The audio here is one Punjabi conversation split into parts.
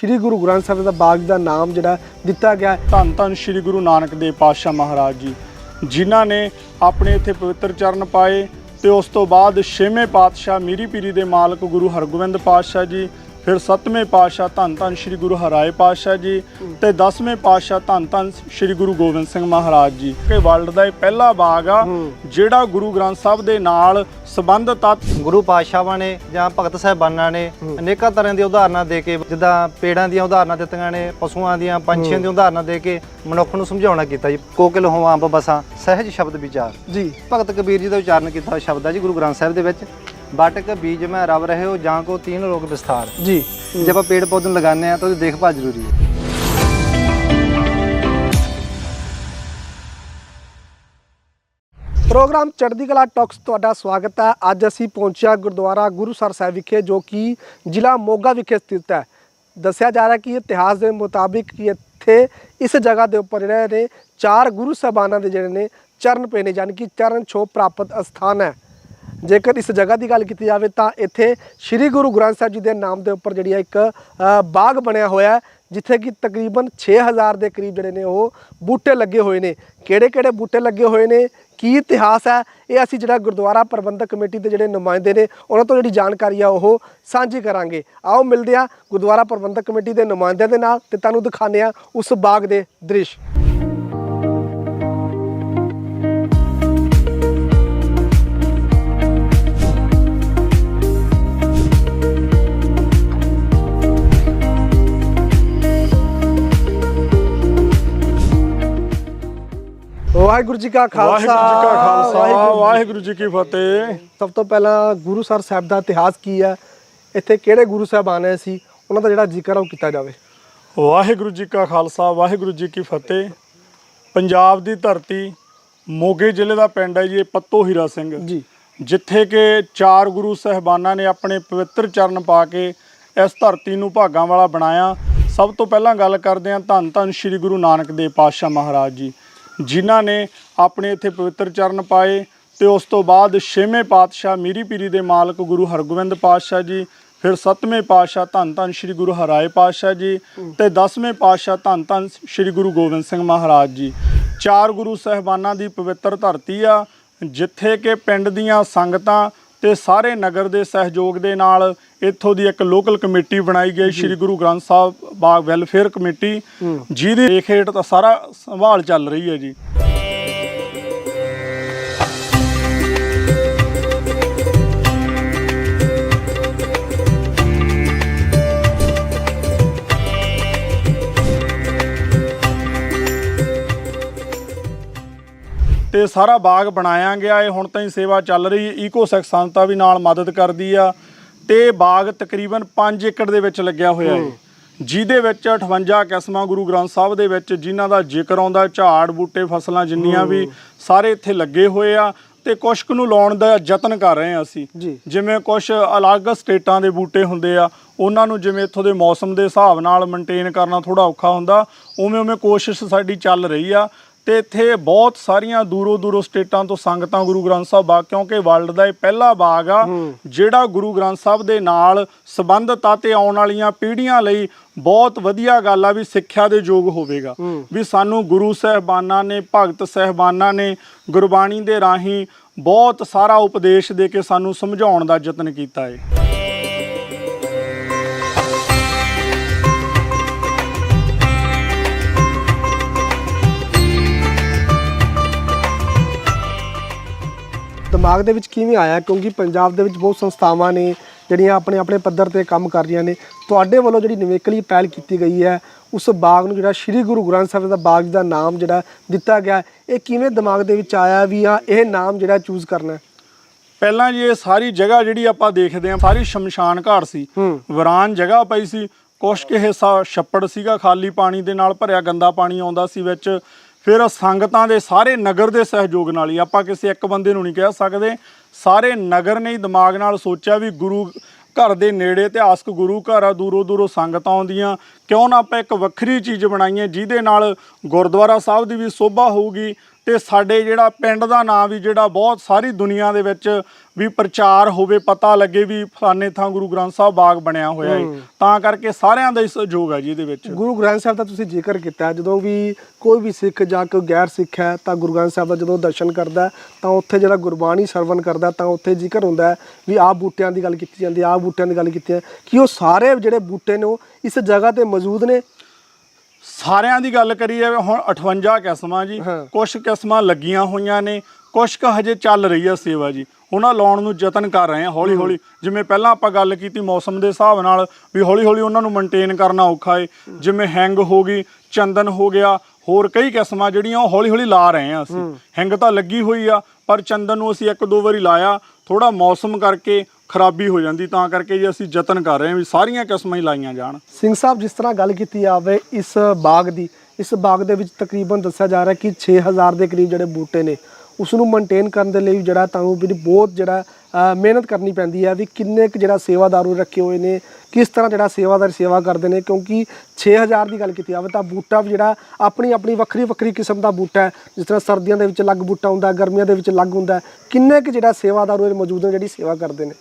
ਸ੍ਰੀ ਗੁਰੂ ਗ੍ਰੰਥ ਸਾਹਿਬ ਦਾ ਬਾਗ ਦਾ ਨਾਮ ਜਿਹੜਾ ਦਿੱਤਾ ਗਿਆ। ਧੰਨ ਧੰਨ ਸ੍ਰੀ ਗੁਰੂ ਨਾਨਕ ਦੇਵ ਪਾਤਸ਼ਾਹ ਮਹਾਰਾਜ ਜੀ, ਜਿਨ੍ਹਾਂ ਨੇ ਆਪਣੇ ਇੱਥੇ ਪਵਿੱਤਰ ਚਰਨ ਪਾਏ ਤੇ ਉਸ ਤੋਂ ਬਾਅਦ ਛੇਵੇਂ ਪਾਤਸ਼ਾਹ ਮੀਰੀ ਪੀਰੀ ਦੇ ਮਾਲਕ ਗੁਰੂ ਹਰਗੋਬਿੰਦ ਪਾਤਸ਼ਾਹ ਜੀ ਫਿਰ ਸੱਤਵੇਂ ਪਾਤਸ਼ਾਹ ਧੰਨ ਧੰਨ ਸ੍ਰੀ ਗੁਰੂ ਹਰਾਏ ਪਾਤਸ਼ਾਹ ਜੀ ਤੇ ਦਸਵੇਂ ਪਾਤਸ਼ਾਹ ਧੰਨ ਧੰਨ ਸ੍ਰੀ ਗੁਰੂ ਗੋਬਿੰਦ ਸਿੰਘ ਮਹਾਰਾਜ ਜੀ। ਕਿ ਵਰਲਡ ਦਾ ਇਹ ਪਹਿਲਾ ਬਾਗ ਆ ਜਿਹੜਾ ਗੁਰੂ ਗ੍ਰੰਥ ਸਾਹਿਬ ਦੇ ਨਾਲ ਸੰਬੰਧਿਤ ਆ ਗੁਰੂ ਪਾਤਸ਼ਾਹਾਂ ਨੇ ਜਾਂ ਭਗਤ ਸਾਹਿਬਾਨਾਂ ਨੇ ਅਨੇਕਾਂ ਤਰ੍ਹਾਂ ਦੀਆਂ ਉਦਾਹਰਨਾਂ ਦੇ ਕੇ ਜਿੱਦਾਂ ਪੇੜਾਂ ਦੀਆਂ ਉਦਾਹਰਨਾਂ ਦਿੱਤੀਆਂ ਨੇ ਪਸ਼ੂਆਂ ਦੀਆਂ ਪੰਛੀਆਂ ਦੀਆਂ ਉਦਾਹਰਨਾਂ ਦੇ ਕੇ ਮਨੁੱਖ ਨੂੰ ਸਮਝਾਉਣਾ ਕੀਤਾ ਜੀ। ਕੋਕਿਲ ਹੋਵਾਂ ਅੰਬ ਬਸਾਂ ਸਹਿਜ ਸ਼ਬਦ ਵਿਚਾਰ। ਜੀ। ਭਗਤ ਕਬੀਰ ਜੀ ਦਾ ਉਚਾਰਨ ਕੀਤਾ ਸ਼ਬਦ ਹੈ ਜੀ ਗੁਰੂ ਗ੍ਰੰਥ ਸਾਹਿਬ ਦੇ ਵਿੱਚ। ਬਾਟਕ ਬੀਜ ਮੈਂ ਰਵ ਰਹੇ ਹੋ ਜਾਂ ਕੋ ਤੀਨ ਲੋਕ ਵਿਸਥਾਰ ਜੀ ਜੇ ਆਪਾਂ ਪੇੜ ਪੌਦੇ ਨੂੰ ਲਗਾਉਂਦੇ ਆ ਤਾਂ ਉਹਦੀ ਦੇਖਭਾਲ ਜ਼ਰੂਰੀ ਹੈ ਪ੍ਰੋਗਰਾਮ ਚੜ੍ਹਦੀ ਕਲਾ ਟਾਕਸ ਤੁਹਾਡਾ ਸਵਾਗਤ ਹੈ ਅੱਜ ਅਸੀਂ ਪਹੁੰਚਿਆ ਗੁਰਦੁਆਰਾ ਗੁਰੂਸਰ ਸਾਹਿਬ ਵਿਖੇ ਜੋ ਕਿ ਜ਼ਿਲ੍ਹਾ ਮੋਗਾ ਵਿਖੇ ਸਥਿਤ ਹੈ ਦੱਸਿਆ ਜਾ ਰਿਹਾ ਕਿ ਇਤਿਹਾਸ ਦੇ ਮੁਤਾਬਿਕ ਕਿ ਇੱਥੇ ਇਸ ਜਗ੍ਹਾ ਦੇ ਉੱਪਰ ਜਿਹੜੇ ਨੇ ਚਾਰ ਗੁਰੂ ਸਾਹਿਬਾਨਾਂ ਦੇ ਜਿਹੜੇ ਨੇ ਚਰਨ ਪਏ ਨੇ ਯਾਨੀ ਕਿ ਚਰਨ ਛੋਹ ਪ੍ਰਾਪਤ ਅਸਥਾਨ ਹੈ ਜੇਕਰ ਇਸ ਜਗ੍ਹਾ ਦੀ ਗੱਲ ਕੀਤੀ ਜਾਵੇ ਤਾਂ ਇੱਥੇ ਸ੍ਰੀ ਗੁਰੂ ਗ੍ਰੰਥ ਸਾਹਿਬ ਜੀ ਦੇ ਨਾਮ ਦੇ ਉੱਪਰ ਜਿਹੜੀ ਹੈ ਇੱਕ ਬਾਗ ਬਣਿਆ ਹੋਇਆ ਹੈ, ਜਿੱਥੇ ਕਿ ਤਕਰੀਬਨ 6000 ਦੇ ਕਰੀਬ ਜਿਹੜੇ ਨੇ ਉਹ ਬੂਟੇ ਲੱਗੇ ਹੋਏ ਨੇ। ਕਿਹੜੇ ਕਿਹੜੇ ਬੂਟੇ ਲੱਗੇ ਹੋਏ ਨੇ? ਕੀ ਇਤਿਹਾਸ ਹੈ? ਇਹ ਅਸੀਂ ਜਿਹੜਾ ਗੁਰਦੁਆਰਾ ਪ੍ਰਬੰਧਕ ਕਮੇਟੀ ਦੇ ਜਿਹੜੇ ਨੁਮਾਇੰਦੇ ਨੇ, ਉਹਨਾਂ ਤੋਂ ਜਿਹੜੀ ਜਾਣਕਾਰੀ ਆ ਉਹ ਸਾਂਝੀ ਕਰਾਂਗੇ। ਆਓ ਮਿਲਦੇ ਆ ਗੁਰਦੁਆਰਾ ਪ੍ਰਬੰਧਕ ਕਮੇਟੀ ਦੇ ਨੁਮਾਇੰਦਿਆਂ ਦੇ ਨਾਲ ਤੇ ਤੁਹਾਨੂੰ ਦਿਖਾਉਂਦੇ ਆ ਉਸ ਬਾਗ ਦੇ ਦ੍ਰਿਸ਼। ਵਾਹਿਗੁਰੂ ਜੀ ਕਾ ਖਾਲਸਾ ਵਾਹਿਗੁਰੂ ਜੀ ਕਾ ਖਾਲਸਾ ਵਾਹਿਗੁਰੂ ਜੀ- ਕੀ ਫਤਿਹ। ਸਭ ਤੋਂ ਪਹਿਲਾਂ ਗੁਰੂ ਸਰ ਸਾਹਿਬ ਦਾ ਇਤਿਹਾਸ ਕੀ ਹੈ? ਇੱਥੇ ਕਿਹੜੇ ਗੁਰੂ ਸਾਹਿਬਾਨ ਆਏ ਸੀ? ਉਹਨਾਂ ਦਾ ਜਿਹੜਾ ਜ਼ਿਕਰ ਉਹ ਕੀਤਾ ਜਾਵੇ। ਵਾਹਿਗੁਰੂ ਜੀ ਕਾ ਖਾਲਸਾ ਵਾਹਿਗੁਰੂ ਜੀ ਕੀ ਫਤਿਹ। ਪੰਜਾਬ ਦੀ ਧਰਤੀ ਮੋਗੇ ਜ਼ਿਲ੍ਹੇ ਦਾ ਪਿੰਡ ਹੈ ਜੀ ਇਹ ਪੱਤੋ ਹੀਰਾ ਸਿੰਘ। ਜੀ। ਜਿੱਥੇ ਕਿ ਚਾਰ ਗੁਰੂ ਸਹਿਬਾਨਾਂ ਨੇ ਆਪਣੇ ਪਵਿੱਤਰ ਚਰਨ ਪਾ ਕੇ ਇਸ ਧਰਤੀ ਨੂੰ ਭਾਗਾਂ ਵਾਲਾ ਬਣਾਇਆ। ਸਭ ਤੋਂ ਪਹਿਲਾਂ ਗੱਲ ਕਰਦੇ ਹਾਂ ਧੰਨ ਧੰਨ ਸ੍ਰੀ ਗੁਰੂ ਨਾਨਕ ਦੇਵ ਪਾਤਸ਼ਾਹ ਮਹਾਰਾਜ ਜੀ। ਜਿਨ੍ਹਾਂ ਨੇ ਆਪਣੇ ਇੱਥੇ ਪਵਿੱਤਰ ਚਰਨ ਪਾਏ ਤੇ ਉਸ ਤੋਂ ਬਾਅਦ ਛੇਵੇਂ ਪਾਤਸ਼ਾਹ ਮੀਰੀ ਪੀਰੀ ਦੇ ਮਾਲਕ ਗੁਰੂ ਹਰਗੋਬਿੰਦ ਪਾਤਸ਼ਾਹ ਜੀ, ਫਿਰ ਸੱਤਵੇਂ ਪਾਤਸ਼ਾਹ ਧੰਨ ਧੰਨ ਸ੍ਰੀ ਗੁਰੂ ਹਰਾਏ ਪਾਤਸ਼ਾਹ ਜੀ ਤੇ ਦਸਵੇਂ ਪਾਤਸ਼ਾਹ ਧੰਨ ਧੰਨ ਸ੍ਰੀ ਗੁਰੂ ਗੋਬਿੰਦ ਸਿੰਘ ਮਹਾਰਾਜ ਜੀ। ਚਾਰ ਗੁਰੂ ਸਹਿਬਾਨਾਂ ਦੀ ਪਵਿੱਤਰ ਧਰਤੀ ਆ, ਜਿੱਥੇ ਕਿ ਪਿੰਡ ਦੀਆਂ ਸੰਗਤਾਂ ਤੇ ਸਾਰੇ ਨਗਰ ਦੇ ਸਹਿਯੋਗ ਦੇ ਨਾਲ ਇੱਥੋਂ ਦੀ ਇੱਕ ਲੋਕਲ ਕਮੇਟੀ ਬਣਾਈ ਗਈ ਸ੍ਰੀ ਗੁਰੂ ਗ੍ਰੰਥ ਸਾਹਿਬ ਬਾਗ ਵੈਲਫੇਅਰ ਕਮੇਟੀ ਜਿਹਦੀ ਦੇਖ ਹੇਠ ਤਾਂ ਸਾਰਾ ਸੰਭਾਲ ਚੱਲ ਰਹੀ ਹੈ ਜੀ। ਤੇ ਸਾਰਾ ਬਾਗ ਬਣਾਇਆ ਗਿਆ ਇਹ ਹੁਣ ਤਾਈਂ ਸੇਵਾ ਚੱਲ ਰਹੀ ਹੈ। ਈਕੋ ਸੰਸਥਾ ਵੀ ਨਾਲ ਮਦਦ ਕਰਦੀ ਆ ਤੇ ਬਾਗ ਤਕਰੀਬਨ 5 ਏਕੜ ਦੇ ਵਿੱਚ ਲੱਗਿਆ ਹੋਇਆ ਹੈ। ਜਿਹਦੇ ਵਿੱਚ 58 ਕਿਸਮਾਂ ਗੁਰੂ ਗ੍ਰੰਥ ਸਾਹਿਬ ਦੇ ਵਿੱਚ ਜਿਨ੍ਹਾਂ ਦਾ ਜ਼ਿਕਰ ਆਉਂਦਾ ਝਾੜ ਬੂਟੇ ਫਸਲਾਂ ਜਿੰਨੀਆਂ ਵੀ ਸਾਰੇ ਇੱਥੇ ਲੱਗੇ ਹੋਏ ਆ ਤੇ ਕੁਛ ਕੁ ਨੂੰ ਲਾਉਣ ਦਾ ਯਤਨ ਕਰ ਰਹੇ ਆ ਅਸੀਂ। ਜਿਵੇਂ ਕੁਝ ਅਲੱਗ ਸਟੇਟਾਂ ਦੇ ਬੂਟੇ ਹੁੰਦੇ ਆ ਉਹਨਾਂ ਨੂੰ ਜਿਵੇਂ ਇੱਥੋਂ ਦੇ ਮੌਸਮ ਦੇ ਹਿਸਾਬ ਨਾਲ ਮੇਨਟੇਨ ਕਰਨਾ ਥੋੜਾ ਔਖਾ ਹੁੰਦਾ ਉਵੇਂ ਉਵੇਂ ਕੋਸ਼ਿਸ਼ ਸਾਡੀ ਚੱਲ ਰਹੀ ਆ। ਤੇ ਇੱਥੇ ਬਹੁਤ ਸਾਰੀਆਂ ਦੂਰੋਂ ਦੂਰੋਂ ਸਟੇਟਾਂ ਤੋਂ ਸੰਗਤਾਂ ਗੁਰੂ ਗ੍ਰੰਥ ਸਾਹਿਬ ਬਾਗ ਕਿਉਂਕਿ ਵਰਲਡ ਦਾ ਇਹ ਪਹਿਲਾ ਬਾਗ ਆ ਜਿਹੜਾ ਗੁਰੂ ਗ੍ਰੰਥ ਸਾਹਿਬ ਦੇ ਨਾਲ ਸੰਬੰਧਿਤ ਆ ਤੇ ਆਉਣ ਵਾਲੀਆਂ ਪੀੜ੍ਹੀਆਂ ਲਈ ਬਹੁਤ ਵਧੀਆ ਗੱਲ ਆ ਵੀ ਸਿੱਖਿਆ ਦੇ ਯੋਗ ਹੋਵੇਗਾ। ਵੀ ਸਾਨੂੰ ਗੁਰੂ ਸਹਿਬਾਨਾਂ ਨੇ ਭਗਤ ਸਹਿਬਾਨਾਂ ਨੇ ਗੁਰਬਾਣੀ ਦੇ ਰਾਹੀਂ ਬਹੁਤ ਸਾਰਾ ਉਪਦੇਸ਼ ਦੇ ਕੇ ਸਾਨੂੰ ਸਮਝਾਉਣ ਦਾ ਯਤਨ ਕੀਤਾ ਹੈ ਦਿਮਾਗ ਦੇ ਵਿੱਚ ਕਿਵੇਂ ਆਇਆ? ਕਿਉਂਕਿ ਪੰਜਾਬ ਦੇ ਵਿੱਚ ਬਹੁਤ ਸੰਸਥਾਵਾਂ ਨੇ ਜਿਹੜੀਆਂ ਆਪਣੇ ਆਪਣੇ ਪੱਧਰ ਤੇ ਕੰਮ ਕਰ ਰਹੀਆਂ ਨੇ। ਤੁਹਾਡੇ ਵੱਲੋਂ ਜਿਹੜੀ ਨਿਵੇਕਲੀ ਪਹਿਲ ਕੀਤੀ ਗਈ ਹੈ ਉਸ ਬਾਗ ਨੂੰ ਜਿਹੜਾ ਸ੍ਰੀ ਗੁਰੂ ਗ੍ਰੰਥ ਸਾਹਿਬ ਦਾ ਬਾਗ ਦਾ ਨਾਮ ਜਿਹੜਾ ਦਿੱਤਾ ਗਿਆ ਇਹ ਕਿਵੇਂ ਦਿਮਾਗ ਦੇ ਵਿੱਚ ਆਇਆ ਵੀ ਆ ਇਹ ਨਾਮ ਜਿਹੜਾ ਚੂਜ਼ ਕਰਨਾ ਹੈ? ਪਹਿਲਾਂ ਜੀ ਇਹ ਸਾਰੀ ਜਗ੍ਹਾ ਜਿਹੜੀ ਆਪਾਂ ਦੇਖਦੇ ਆਂ ਸਾਰੀ ਸ਼ਮਸ਼ਾਨ ਘਾਟ ਸੀ। ਵਿਰਾਨ ਜਗ੍ਹਾ ਪਈ ਸੀ। ਕੁਛ ਕੁ ਹਿੱਸਾ ਛੱਪੜ ਸੀਗਾ ਖਾਲੀ ਪਾਣੀ ਦੇ ਨਾਲ ਭਰਿਆ ਗੰਦਾ ਪਾਣੀ ਆਉਂਦਾ ਸੀ ਵਿੱਚ। ਫਿਰ ਸੰਗਤਾਂ ਦੇ ਸਾਰੇ ਨਗਰ ਦੇ ਸਹਿਯੋਗ ਨਾਲ ਹੀ ਆਪਾਂ ਕਿਸੇ ਇੱਕ ਬੰਦੇ ਨੂੰ ਨਹੀਂ ਕਹਿ ਸਕਦੇ। ਸਾਰੇ ਨਗਰ ਨੇ ਹੀ ਦਿਮਾਗ ਨਾਲ ਸੋਚਿਆ ਵੀ ਗੁਰੂ ਘਰ ਦੇ ਨੇੜੇ ਇਤਿਹਾਸਕ ਗੁਰੂ ਘਰ ਆ, ਦੂਰੋਂ ਦੂਰੋਂ ਸੰਗਤਾਂ ਆਉਂਦੀਆਂ। ਕਿਉਂ ਨਾ ਆਪਾਂ ਇੱਕ ਵੱਖਰੀ ਚੀਜ਼ ਬਣਾਈਏ, ਜਿਹਦੇ ਨਾਲ ਗੁਰਦੁਆਰਾ ਸਾਹਿਬ ਦੀ ਵੀ ਸੋਭਾ ਹੋਊਗੀ ਤੇ ਸਾਡੇ ਜਿਹੜਾ ਪਿੰਡ ਦਾ ਨਾਂ ਵੀ ਜਿਹੜਾ ਬਹੁਤ ਸਾਰੀ ਦੁਨੀਆ ਦੇ ਵਿੱਚ ਵੀ ਪ੍ਰਚਾਰ ਹੋਵੇ ਪਤਾ ਲੱਗੇ ਵੀ ਫਲਾਣੇ ਥਾਂ ਗੁਰੂ ਗ੍ਰੰਥ ਸਾਹਿਬ ਬਾਗ ਬਣਿਆ ਹੋਇਆ ਹੈ। ਤਾਂ ਕਰਕੇ ਸਾਰਿਆਂ ਦਾ ਹੀ ਸਹਿਯੋਗ ਹੈ ਜੀ ਇਹਦੇ ਵਿੱਚ। ਗੁਰੂ ਗ੍ਰੰਥ ਸਾਹਿਬ ਦਾ ਤੁਸੀਂ ਜ਼ਿਕਰ ਕੀਤਾ ਹੈ। ਜਦੋਂ ਵੀ ਕੋਈ ਵੀ ਸਿੱਖ ਜਾਂ ਕੋਈ ਗੈਰ ਸਿੱਖ ਹੈ ਤਾਂ ਗੁਰੂ ਗ੍ਰੰਥ ਸਾਹਿਬ ਦਾ ਜਦੋਂ ਦਰਸ਼ਨ ਕਰਦਾ ਹੈ, ਤਾਂ ਉੱਥੇ ਜਿਹੜਾ ਗੁਰਬਾਣੀ ਸਰਵਨ ਕਰਦਾ ਹੈ, ਤਾਂ ਉੱਥੇ ਜ਼ਿਕਰ ਹੁੰਦਾ ਹੈ ਵੀ ਆਹ ਬੂਟਿਆਂ ਦੀ ਗੱਲ ਕੀਤੀ ਜਾਂਦੀ ਹੈ ਆਹ ਬੂਟਿਆਂ ਦੀ ਗੱਲ ਕੀਤੀ ਹੈ। ਕਿ ਉਹ ਸਾਰੇ ਜਿਹੜੇ ਬੂਟੇ ਨੇ ਉਹ ਇਸ ਜਗ੍ਹਾ ਤੇ ਮੌਜੂਦ ਨੇ? ਸਾਰਿਆਂ ਦੀ ਗੱਲ ਕਰੀਏ ਹੁਣ 58 ਕਿਸਮਾਂ ਜੀ। ਹਾਂ। ਕੁਝ ਕਿਸਮਾਂ ਲੱਗੀਆਂ ਹੋਈਆਂ ਨੇ ਕੁਝ ਕੁ ਹਜੇ ਚੱਲ ਰਹੀ ਆ ਸੇਵਾ ਜੀ। ਉਹਨਾਂ ਲਾਉਣ ਨੂੰ ਯਤਨ ਕਰ ਰਹੇ ਆ ਹੌਲੀ ਹੌਲੀ। ਜਿਵੇਂ ਪਹਿਲਾਂ ਆਪਾਂ ਗੱਲ ਕੀਤੀ ਮੌਸਮ ਦੇ ਹਿਸਾਬ ਨਾਲ ਵੀ ਹੌਲੀ ਹੌਲੀ ਉਹਨਾਂ ਨੂੰ ਮੇਨਟੇਨ ਕਰਨਾ ਔਖਾ ਏ। ਜਿਵੇਂ ਹੈਂਗ ਹੋ ਗਈ ਚੰਦਨ ਹੋ ਗਿਆ ਹੋਰ ਕਈ ਕਿਸਮਾਂ ਜਿਹੜੀਆਂ ਉਹ ਹੌਲੀ ਹੌਲੀ ਲਾ ਰਹੇ ਆ ਅਸੀਂ। ਹੈਂਗ ਤਾਂ ਲੱਗੀ ਹੋਈ ਆ ਪਰ ਚੰਦਨ ਨੂੰ ਅਸੀਂ ਇੱਕ ਦੋ ਵਾਰੀ ਲਾਇਆ ਥੋੜਾ ਮੌਸਮ ਕਰਕੇ ਖਰਾਬੀ ਹੋ ਜਾਂਦੀ ਤਾਂ ਕਰਕੇ ਜੀ ਅਸੀਂ ਯਤਨ ਕਰ ਰਹੇ ਹਾਂ ਵੀ ਸਾਰੀਆਂ ਕਿਸਮਾਂ ਹੀ ਲਾਈਆਂ ਜਾਣ। ਸਿੰਘ ਸਾਹਿਬ ਜਿਸ ਤਰ੍ਹਾਂ ਗੱਲ ਕੀਤੀ ਜਾਵੇ ਇਸ ਬਾਗ ਦੀ ਇਸ ਬਾਗ ਦੇ ਵਿੱਚ ਤਕਰੀਬਨ ਦੱਸਿਆ ਜਾ ਰਿਹਾ ਕਿ 6000 ਦੇ ਕਰੀਬ ਜਿਹੜੇ ਬੂਟੇ ਨੇ ਉਸ ਨੂੰ ਮੇਨਟੇਨ ਕਰਨ ਦੇ ਲਈ ਜਿਹੜਾ ਤੁਹਾਨੂੰ ਵੀ ਬਹੁਤ ਜਿਹੜਾ ਮਿਹਨਤ ਕਰਨੀ ਪੈਂਦੀ ਹੈ ਵੀ ਕਿੰਨੇ ਕੁ ਜਿਹੜਾ ਸੇਵਾਦਾਰੂ ਰੱਖੇ ਹੋਏ ਨੇ ਕਿਸ ਤਰ੍ਹਾਂ ਜਿਹੜਾ ਸੇਵਾਦਾਰ ਸੇਵਾ ਕਰਦੇ ਨੇ ਕਿਉਂਕਿ 6000 ਦੀ ਗੱਲ ਕੀਤੀ ਜਾਵੇ ਤਾਂ ਬੂਟਾ ਵੀ ਜਿਹੜਾ ਆਪਣੀ ਆਪਣੀ ਵੱਖਰੀ ਵੱਖਰੀ ਕਿਸਮ ਦਾ ਬੂਟਾ ਹੈ ਜਿਸ ਤਰ੍ਹਾਂ ਸਰਦੀਆਂ ਦੇ ਵਿੱਚ ਅਲੱਗ ਬੂਟਾ ਹੁੰਦਾ ਗਰਮੀਆਂ ਦੇ ਵਿੱਚ ਅਲੱਗ ਹੁੰਦਾ। ਕਿੰਨੇ ਕੁ ਜਿਹੜਾ ਸੇਵਾਦਾਰੂ ਇਹ ਮੌਜੂਦ ਨੇ ਜਿਹੜੀ ਸੇਵਾ ਕਰਦੇ ਨੇ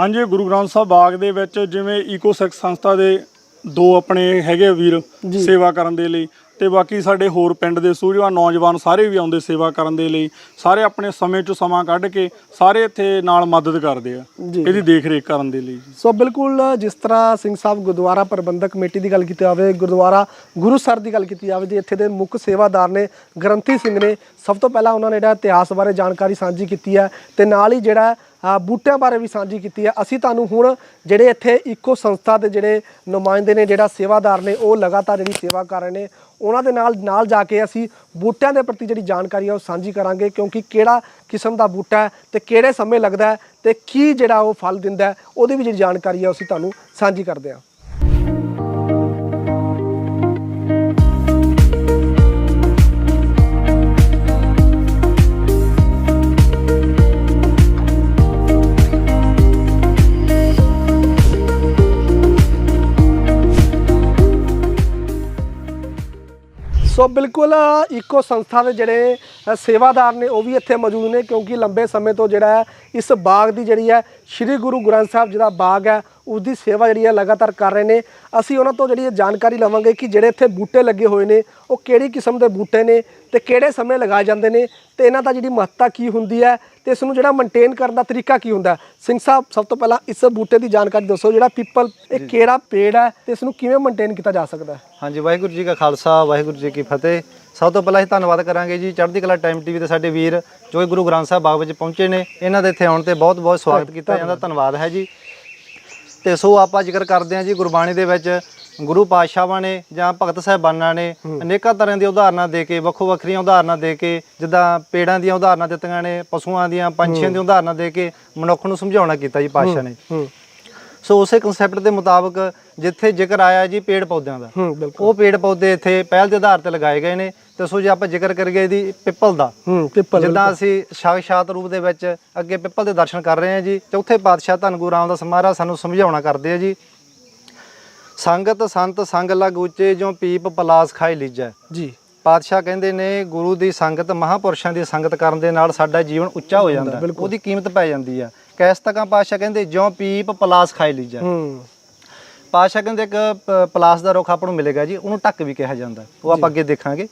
ਹਾਂਜੀ ਗੁਰੂ ਗ੍ਰੰਥ ਸਾਹਿਬ ਬਾਗ ਦੇ ਵਿੱਚ ਜਿਵੇਂ ਈਕੋਸੈਕ ਸੰਸਥਾ ਦੇ ਦੋ ਆਪਣੇ ਹੈਗੇ ਵੀਰ। ਸੇਵਾ ਕਰਨ ਦੇ ਲਈ ਤੇ ਬਾਕੀ ਸਾਡੇ ਹੋਰ ਪਿੰਡ ਦੇ ਸੂਝਵਾਨ ਨੌਜਵਾਨ ਸਾਰੇ ਵੀ ਆਉਂਦੇ ਸੇਵਾ ਕਰਨ ਦੇ ਲਈ ਸਾਰੇ ਆਪਣੇ ਸਮੇਂ ਚੋਂ ਸਮਾਂ ਕੱਢ ਕੇ ਸਾਰੇ ਇੱਥੇ ਨਾਲ ਮਦਦ ਕਰਦੇ ਆ ਜੀ। ਇਹਦੀ ਦੇਖ ਰੇਖ ਕਰਨ ਦੇ ਲਈ ਜੀ ਸੋ ਬਿਲਕੁਲ ਜਿਸ ਤਰ੍ਹਾਂ ਸਿੰਘ ਸਾਹਿਬ ਗੁਰਦੁਆਰਾ ਪ੍ਰਬੰਧਕ ਕਮੇਟੀ ਦੀ ਗੱਲ ਕੀਤੀ ਜਾਵੇ ਗੁਰਦੁਆਰਾ ਗੁਰੂਸਰ ਦੀ ਗੱਲ ਕੀਤੀ ਜਾਵੇ ਜੀ ਇੱਥੇ ਦੇ ਮੁੱਖ ਸੇਵਾਦਾਰ ਨੇ ਗ੍ਰੰਥੀ ਸਿੰਘ ਨੇ ਸਭ ਤੋਂ ਪਹਿਲਾਂ ਉਹਨਾਂ ਨੇ ਜਿਹੜਾ ਇਤਿਹਾਸ ਬਾਰੇ ਜਾਣਕਾਰੀ ਸਾਂਝੀ ਕੀਤੀ ਹੈ ਤੇ ਨਾਲ ਹੀ ਜਿਹੜਾ ਬੂਟਿਆਂ ਬਾਰੇ ਵੀ ਸਾਂਝੀ ਕੀਤੀ ਹੈ। ਅਸੀਂ ਤੁਹਾਨੂੰ ਹੁਣ ਜਿਹੜੇ ਇੱਥੇ ਇੱਕੋ ਸੰਸਥਾ ਦੇ ਜਿਹੜੇ ਨੁਮਾਇੰਦੇ ਨੇ, ਜਿਹੜਾ ਸੇਵਾਦਾਰ ਨੇ, ਉਹ ਲਗਾਤਾਰ ਜਿਹੜੀ ਸੇਵਾ ਕਰ ਰਹੇ ਨੇ, ਉਹਨਾਂ ਦੇ ਨਾਲ ਨਾਲ ਜਾ ਕੇ ਅਸੀਂ ਬੂਟਿਆਂ ਦੇ ਪ੍ਰਤੀ ਜਿਹੜੀ ਜਾਣਕਾਰੀ ਆ, ਉਹ ਸਾਂਝੀ ਕਰਾਂਗੇ ਕਿਉਂਕਿ ਕਿਹੜਾ ਕਿਸਮ ਦਾ ਬੂਟਾ ਹੈ ਤੇ ਕਿਹੜੇ ਸਮੇਂ ਲੱਗਦਾ ਹੈ ਤੇ ਕੀ ਜਿਹੜਾ ਉਹ ਫਲ ਦਿੰਦਾ ਉਹਦੀ ਵੀ ਜਿਹੜੀ ਜਾਣਕਾਰੀ ਆ ਅਸੀਂ ਤੁਹਾਨੂੰ ਸਾਂਝੀ ਕਰਦੇ ਹਾਂ। ਬਿਲਕੁਲ ਇਕੋ ਸੰਸਥਾ ਦੇ ਜਿਹੜੇ ਸੇਵਾਦਾਰ ਨੇ, ਉਹ ਵੀ ਇੱਥੇ ਮੌਜੂਦ ਨੇ ਕਿਉਂਕਿ ਲੰਬੇ ਸਮੇਂ ਤੋਂ ਜਿਹੜਾ ਇਸ ਬਾਗ ਦੀ ਜਿਹੜੀ ਹੈ ਸ੍ਰੀ ਗੁਰੂ ਗ੍ਰੰਥ ਸਾਹਿਬ ਜਿਹੜਾ ਬਾਗ ਹੈ ਉਸ ਦੀ ਸੇਵਾ ਜਿਹੜੀ ਹੈ ਲਗਾਤਾਰ ਕਰ ਰਹੇ ਨੇ। ਅਸੀਂ ਉਹਨਾਂ ਤੋਂ ਜਿਹੜੀ ਜਾਣਕਾਰੀ ਲਵਾਂਗੇ ਕਿ ਜਿਹੜੇ ਇੱਥੇ ਬੂਟੇ ਲੱਗੇ ਹੋਏ ਨੇ ਉਹ ਕਿਹੜੀ ਕਿਸਮ ਦੇ ਬੂਟੇ ਨੇ ਤੇ ਕਿਹੜੇ ਸਮੇਂ ਲਗਾਏ ਜਾਂਦੇ ਨੇ ਤੇ ਇਹਨਾਂ ਦਾ ਜਿਹੜੀ ਮਹੱਤਤਾ ਕੀ ਹੁੰਦੀ ਹੈ ਤੇ ਇਸ ਨੂੰ ਜਿਹੜਾ ਮੇਨਟੇਨ ਕਰਨ ਦਾ ਤਰੀਕਾ ਕੀ ਹੁੰਦਾ? ਸਿੰਘ ਸਾਹਿਬ ਸਭ ਤੋਂ ਪਹਿਲਾਂ ਇਸ ਬੂਟੇ ਦੀ ਜਾਣਕਾਰੀ ਦੱਸੋ ਜਿਹੜਾ ਪੀਪਲ ਇਹ ਕਿਹੜਾ ਪੇੜ ਹੈ ਤੇ ਇਸ ਨੂੰ ਕਿਵੇਂ ਮੇਨਟੇਨ ਕੀਤਾ ਜਾ ਸਕਦਾ ਹੈ? ਹਾਂਜੀ ਵਾਹਿਗੁਰੂ ਜੀ ਕਾ ਖਾਲਸਾ ਵਾਹਿਗੁਰੂ ਜੀ ਕੀ ਫਤਿਹ। ਸਭ ਤੋਂ ਪਹਿਲਾਂ ਅਸੀਂ ਧੰਨਵਾਦ ਕਰਾਂਗੇ ਜੀ। ਚੜ੍ਹਦੀ ਕਲਾ ਟਾਈਮ ਟੀਵੀ ਦੇ ਸਾਡੇ ਵੀਰ ਜੋ ਗੁਰੂ ਗ੍ਰੰਥ ਸਾਹਿਬ ਬਾਗ ਵਿੱਚ ਪਹੁੰਚੇ ਨੇ। ਇਹਨਾਂ ਦੇ ਇੱਥੇ ਆਉਣ ਤੇ ਬਹੁਤ ਬਹੁਤ ਸਵਾਗਤ ਕੀਤਾ ਜਾਂਦਾ। ਧੰਨਵਾਦ ਹੈ ਜੀ। ਤੇ ਸੋ ਆਪਾਂ ਜ਼ਿਕਰ ਕਰਦੇ ਹਾਂ ਜੀ ਗੁਰਬਾਣੀ ਦੇ ਵਿੱਚ ਗੁਰੂ ਪਾਤਸ਼ਾਹਾਂ ਨੇ ਜਾਂ ਭਗਤ ਸਾਹਿਬਾਨਾਂ ਨੇ ਅਨੇਕਾਂ ਤਰ੍ਹਾਂ ਦੀਆਂ ਉਦਾਹਰਨਾਂ ਦੇ ਕੇ ਵੱਖੋ ਵੱਖਰੀਆਂ ਉਦਾਹਰਨਾਂ ਦੇ ਕੇ ਜਿੱਦਾਂ ਪੇੜਾਂ ਦੀਆਂ ਉਦਾਹਰਨਾਂ ਦਿੱਤੀਆਂ ਨੇ ਪਸ਼ੂਆਂ ਦੀਆਂ ਪੰਛੀਆਂ ਦੀਆਂ ਉਦਾਹਰਨਾਂ ਦੇ ਕੇ ਮਨੁੱਖ ਨੂੰ ਸਮਝਾਉਣਾ ਕੀਤਾ ਜੀ ਪਾਤਸ਼ਾਹ ਨੇ। ਸੋ ਉਸੇ ਕਨਸੈਪਟ ਦੇ ਮੁਤਾਬਕ ਜਿੱਥੇ ਜ਼ਿਕਰ ਆਇਆ ਜੀ ਪੇੜ ਪੌਦਿਆਂ ਦਾ ਹੂੰ ਬਿਲਕੁਲ। ਉਹ ਪੇੜ ਪੌਦੇ ਇੱਥੇ ਪਹਿਲ ਦੇ ਆਧਾਰ ਤੇ ਲਗਾਏ ਗਏ ਨੇ। ਤੇ ਸੋ ਜੇ ਆਪਾਂ ਜ਼ਿਕਰ ਕਰੀਏ ਇਹਦੀ ਪਿੱਪਲ ਦਾ। ਹੂੰ ਪਿੱਪਲ ਜਿੱਦਾਂ ਅਸੀਂ ਸਾਖਸ਼ਾਤ ਰੂਪ ਦੇ ਵਿੱਚ ਅੱਗੇ ਪਿੱਪਲ ਦੇ ਦਰਸ਼ਨ ਕਰ ਰਹੇ ਹਾਂ ਜੀ ਚੌਥੇ ਪਾਤਸ਼ਾਹ ਧੰਨ ਗੁਰੂ ਰਾਮਦਾਸ ਮਹਾਰਾਜ ਸਾਨੂੰ ਸਮਝਾਉਣਾ ਕਰਦੇ ਆ ਜੀ ਸੰਗਤ ਸੰਤ ਸੰਗ ਲਗ ਉੱਚੇ ਜੋ ਪੀਪ ਪਲਾਸ ਖਾਈ ਲੀਜੈ। ਜੀ। ਪਾਤਸ਼ਾਹ ਕਹਿੰਦੇ ਨੇ ਗੁਰੂ ਦੀ ਸੰਗਤ ਮਹਾਪੁਰਸ਼ਾਂ ਦੀ ਸੰਗਤ ਕਰਨ ਦੇ ਨਾਲ ਸਾਡਾ ਜੀਵਨ ਉੱਚਾ ਹੋ ਜਾਂਦਾ। ਉਹਦੀ ਕੀਮਤ ਪੈ ਜਾਂਦੀ ਆ। ਤੱਕਾਂ ਪਾਤਸ਼ਾਹ ਕਹਿੰਦੇ ਜਿਉ ਪੀਪ ਪਲਾਸ ਖਾਈ ਲੀਜੈ ਹੂੰ। ਪਾਤਸ਼ਾਹ ਕਹਿੰਦੇ ਇੱਕ ਪ- ਪਲਾਸ ਦਾ ਰੁੱਖ ਆਪਾਂ ਨੂੰ ਮਿਲੇਗਾ ਜੀ ਉਹਨੂੰ ਟੱਕ ਵੀ ਕਿਹਾ ਜਾਂਦਾ। ਉਹ ਆਪਾਂ ਅੱਗੇ ਦੇਖਾਂਗੇ।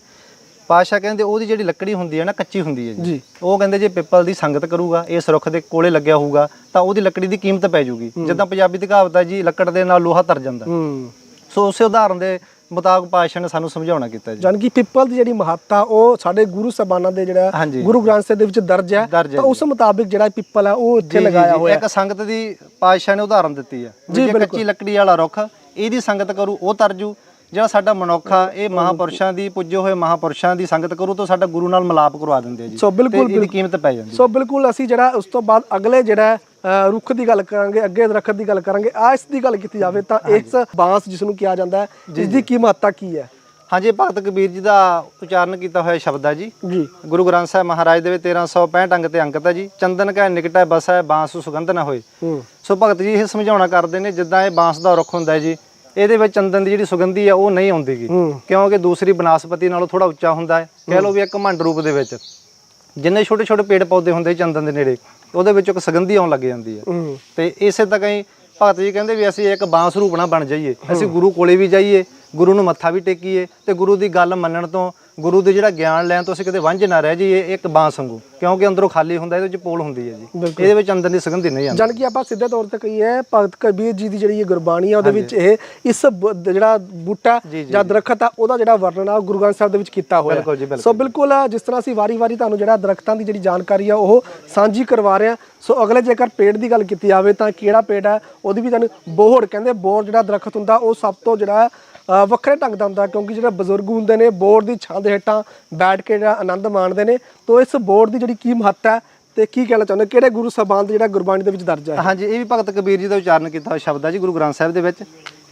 ਪਾਤਸ਼ਾਹ ਕਹਿੰਦੇ ਉਹਦੀ ਜਿਹੜੀ ਲੱਕੜੀ ਹੁੰਦੀ ਹੈ ਨਾ ਕੱਚੀ ਹੁੰਦੀ ਹੈ ਜੀ। ਜੀ। ਉਹ ਕਹਿੰਦੇ ਜੇ ਪਿੱਪਲ ਦੀ ਸੰਗਤ ਕਰੂਗਾ ਇਸ ਰੁੱਖ ਦੇ ਕੋਲੇ ਲੱਗਿਆ ਹੋਊਗਾ ਤਾਂ ਉਹਦੀ ਲੱਕੜੀ ਦੀ ਕੀਮਤ ਪੈ ਜਾਊਗੀ ਜਿੱਦਾਂ ਪੰਜਾਬੀ ਦੀ ਕਹਾਵਤ ਹੈ ਜੀ ਲੱਕੜ ਦੇ ਨਾਲ ਲੋਹਾ ਤਰ ਜਾਂਦਾ। ਹੂੰ। ਸੋ ਉਸੇ ਉਦਾਹਰਨ ਦੇ ਮੁਤਾਬਕ ਪਾਤਸ਼ਾਹ ਨੇ ਸਾਨੂੰ ਸਮਝਾਉਣਾ ਕੀਤਾ ਜੀ। ਜਾਨ ਕਿ ਪਿੱਪਲ ਦੀ ਜਿਹੜੀ ਮਹੱਤਤਾ ਉਹ ਸਾਡੇ ਗੁਰੂ ਸਾਹਿਬਾਨਾਂ ਦੇ ਜਿਹੜਾ ਹਾਂਜੀ। ਗੁਰੂ ਗ੍ਰੰਥ ਸਾਹਿਬ ਦੇ ਵਿੱਚ ਦਰਜ ਹੈ। ਦਰਜ ਹੈ ਤਾਂ ਉਸ ਮੁਤਾਬਿਕ ਜਿਹੜਾ ਪਿੱਪਲ ਹੈ ਉਹ ਇੱਥੇ ਲਗਾਇਆ ਹੋਇਆ ਇੱਕ ਸੰਗਤ ਦੀ ਪਾਤਸ਼ਾਹ ਨੇ ਉਦਾਹਰਨ ਦਿੱਤੀ ਆ ਜੀ, ਜੇ ਬਿਲਕੁਲ। ਕੱਚੀ ਲੱਕੜੀ ਵਾਲਾ ਰੁੱਖ ਇਹਦੀ ਸੰਗਤ ਕਰੂ ਉਹ ਤਰਜੂ। ਜਿਹੜਾ ਸਾਡਾ ਮਨੁੱਖ ਇਹ ਮਹਾਪੁਰਸ਼ਾਂ ਦੀ ਪੁੱਜੇ ਹੋਏ ਮਹਾਪੁਰਸ਼ਾਂ ਦੀ ਸੰਗਤ ਕਰੂ ਤਾਂ ਸਾਡਾ ਗੁਰੂ ਨਾਲ ਮਿਲਾਪ ਕਰਵਾ ਦਿੰਦੇ ਆ ਜੀ। ਸੋ ਬਿਲਕੁਲ, ਤੇ ਇਹਦੀ ਕੀਮਤ ਪੈ ਜਾਂਦੀ ਸੋ ਬਿਲਕੁਲ ਅਸੀਂ ਜਿਹੜਾ ਉਸ ਤੋਂ ਬਾਅਦ ਅਗਲੇ ਜਿਹੜਾ ਰੁੱਖ ਦੀ ਗੱਲ ਕਰਾਂਗੇ ਅੱਗੇ ਦਰਖਤ ਦੀ ਗੱਲ ਕਰਾਂਗੇ ਆ ਇਸ ਦੀ ਗੱਲ ਕੀਤੀ ਜਾਵੇ ਤਾਂ ਇਸ ਬਾਂਸ ਜਿਸ ਨੂੰ ਕਿਹਾ ਜਾਂਦਾ ਹੈ ਇਸ ਦੀ ਕੀ ਮਹੱਤਤਾ ਕੀ ਹੈ? ਹਾਂਜੀ ਭਗਤ ਕਬੀਰ ਜੀ ਦਾ ਉਚਾਰਨ ਕੀਤਾ ਹੋਇਆ ਸ਼ਬਦ ਆ ਜੀ। ਜੀ। ਗੁਰੂ ਗ੍ਰੰਥ ਸਾਹਿਬ ਮਹਾਰਾਜ ਦੇ ਵਿੱਚ 1365 ਅੰਗ ਤੇ ਅੰਕਿਤ ਹੈ ਜੀ। ਚੰਦਨ ਕਾ ਨਿਕਟੈ ਬਸੈ ਬਾਂਸ ਸੁਗੰਧ ਨਾ ਹੋਏ। ਹੂੰ। ਸੋ ਭਗਤ ਜੀ ਇਹ ਸਮਝਾਉਣਾ ਕਰਦੇ ਨੇ ਜਿੱਦਾਂ ਇਹ ਬਾਂਸ ਦਾ ਰੁੱਖ ਹੁੰਦਾ ਹੈ ਜੀ ਇਹਦੇ ਵਿੱਚ ਚੰਦਨ ਦੀ ਜਿਹੜੀ ਸੁਗੰਧੀ ਆ ਉਹ ਨਹੀਂ ਆਉਂਦੀਗੀ ਹੂੰ। ਕਿਉਂਕਿ ਦੂਸਰੀ ਬਨਾਸਪਤੀ ਨਾਲੋਂ ਥੋੜਾ ਉੱਚਾ ਹੁੰਦਾ ਹੈ। ਕਹਿ ਲਓ ਵੀ ਇੱਕ ਮੰਡ ਰੂਪ ਦੇ ਵਿੱਚ। ਜਿੰਨੇ ਛੋਟੇ ਛੋਟੇ ਪੇੜ ਪੌਦੇ ਹੁੰਦੇ ਚੰਦਨ ਦੇ ਨੇੜੇ ਉਹਦੇ ਵਿੱਚ ਇੱਕ ਸੁਗੰਧੀ ਆਉਣ ਲੱਗ ਜਾਂਦੀ ਹੈ। ਤੇ ਇਸੇ ਤੱਕ ਹੀ ਭਗਤ ਜੀ ਕਹਿੰਦੇ ਵੀ ਅਸੀਂ ਇੱਕ ਬਾਂਸ ਰੂਪ ਨਾ ਬਣ ਜਾਈਏ। ਅਸੀਂ ਗੁਰੂ ਕੋਲੇ ਵੀ ਜਾਈਏ ਗੁਰੂ ਨੂੰ ਮੱਥਾ ਵੀ ਟੇਕੀਏ ਤੇ ਗੁਰੂ ਦੀ ਗੱਲ ਮੰਨਣ ਤੋਂ ਗੁਰੂ ਦੇ ਜਿਹੜਾ ਗਿਆਨ ਲੈਣ ਤੋਂ ਅਸੀਂ ਕਿਤੇ ਵਾਂਝ ਨਾ ਰਹਿ ਜਾਈਏ ਇੱਕ ਬਾਂਸ ਵਾਂਗੂ। ਕਿਉਂਕਿ ਅੰਦਰੋਂ ਖਾਲੀ ਹੁੰਦਾ ਇਹਦੇ ਵਿੱਚ ਪੋਲ ਹੁੰਦੀ ਹੈ ਜੀ। ਬਿਲਕੁਲ। ਇਹਦੇ ਵਿੱਚ ਅੰਦਰ ਦੀ ਸੁਗੰਧੀ ਨਹੀਂ ਆਉਂਦੀ। ਜਾਨ ਕਿ ਆਪਾਂ ਸਿੱਧੇ ਤੌਰ ਤੇ ਕਹੀਏ ਭਗਤ ਕਬੀਰ ਜੀ ਦੀ ਜਿਹੜੀ ਇਹ ਗੁਰਬਾਣੀ ਆ ਉਹਦੇ ਵਿੱਚ ਇਹ ਇਸ ਬ- ਜਿਹੜਾ ਬੂਟਾ ਜੀ, ਜੀ, ਜਾਂ ਦਰਖਤ ਆ ਉਹਦਾ ਜਿਹੜਾ ਵਰਣਨ ਆ ਉਹ ਗੁਰੂ ਗ੍ਰੰਥ ਸਾਹਿਬ ਦੇ ਵਿੱਚ ਕੀਤਾ ਹੋਇਆ। ਬਿਲਕੁਲ ਜੀ, ਬਿਲਕੁਲ। ਸੋ ਬਿਲਕੁਲ ਆ, ਜਿਸ ਤਰ੍ਹਾਂ ਅਸੀਂ ਵਾਰੀ-ਵਾਰੀ ਤੁਹਾਨੂੰ ਜਿਹੜਾ ਦਰਖਤਾਂ ਦੀ ਜਿਹੜੀ ਜਾਣਕਾਰੀ ਆ ਉਹ ਸਾਂਝੀ ਕਰਵਾ ਰਹੇ ਆ। ਸੋ ਅਗਲੇ ਜੇਕਰ ਪੇੜ ਦੀ ਗੱਲ ਕੀਤੀ ਜਾਵੇ ਤਾਂ ਕਿਹੜਾ ਪੇੜ ਹੈ ਉਹਦੀ ਵੀ ਤੁਹਾਨੂੰ ਬੋਹੜ ਕਹਿੰਦੇ ਬੋਹੜ ਜਿਹੜਾ ਦਰਖਤ ਹੁੰਦਾ ਉਹ ਸਭ ਤੋਂ ਜਿਹੜਾ ਵੱਖਰੇ ਢੰਗ ਦਾ ਹੁੰਦਾ ਕਿਉਂਕਿ ਜਿਹੜੇ ਬਜ਼ੁਰਗ ਹੁੰਦੇ ਨੇ ਬੋਹੜ ਦੀ ਛਾਂ ਦੇ ਹੇਠਾਂ ਬੈਠ ਕੇ ਜਿਹੜਾ ਆਨੰਦ ਮਾਣਦੇ ਨੇ। ਤੋਂ ਇਸ ਬੋਹੜ ਦੀ ਜਿਹੜੀ ਕੀ ਮਹੱਤਤਾ ਹੈ ਤੇ ਕੀ ਕਹਿਣਾ ਚਾਹੁੰਦੇ ਕਿਹੜੇ ਗੁਰੂ ਸਾਹਿਬਾਨ ਦੇ ਜਿਹੜਾ ਗੁਰਬਾਣੀ ਦੇ ਵਿੱਚ ਦਰਜ ਹੈ? ਹਾਂਜੀ ਇਹ ਵੀ ਭਗਤ ਕਬੀਰ ਜੀ ਦਾ ਉਚਾਰਨ ਕੀਤਾ ਹੋਇਆ ਸ਼ਬਦ ਹੈ ਜੀ ਗੁਰੂ ਗ੍ਰੰਥ ਸਾਹਿਬ ਦੇ ਵਿੱਚ।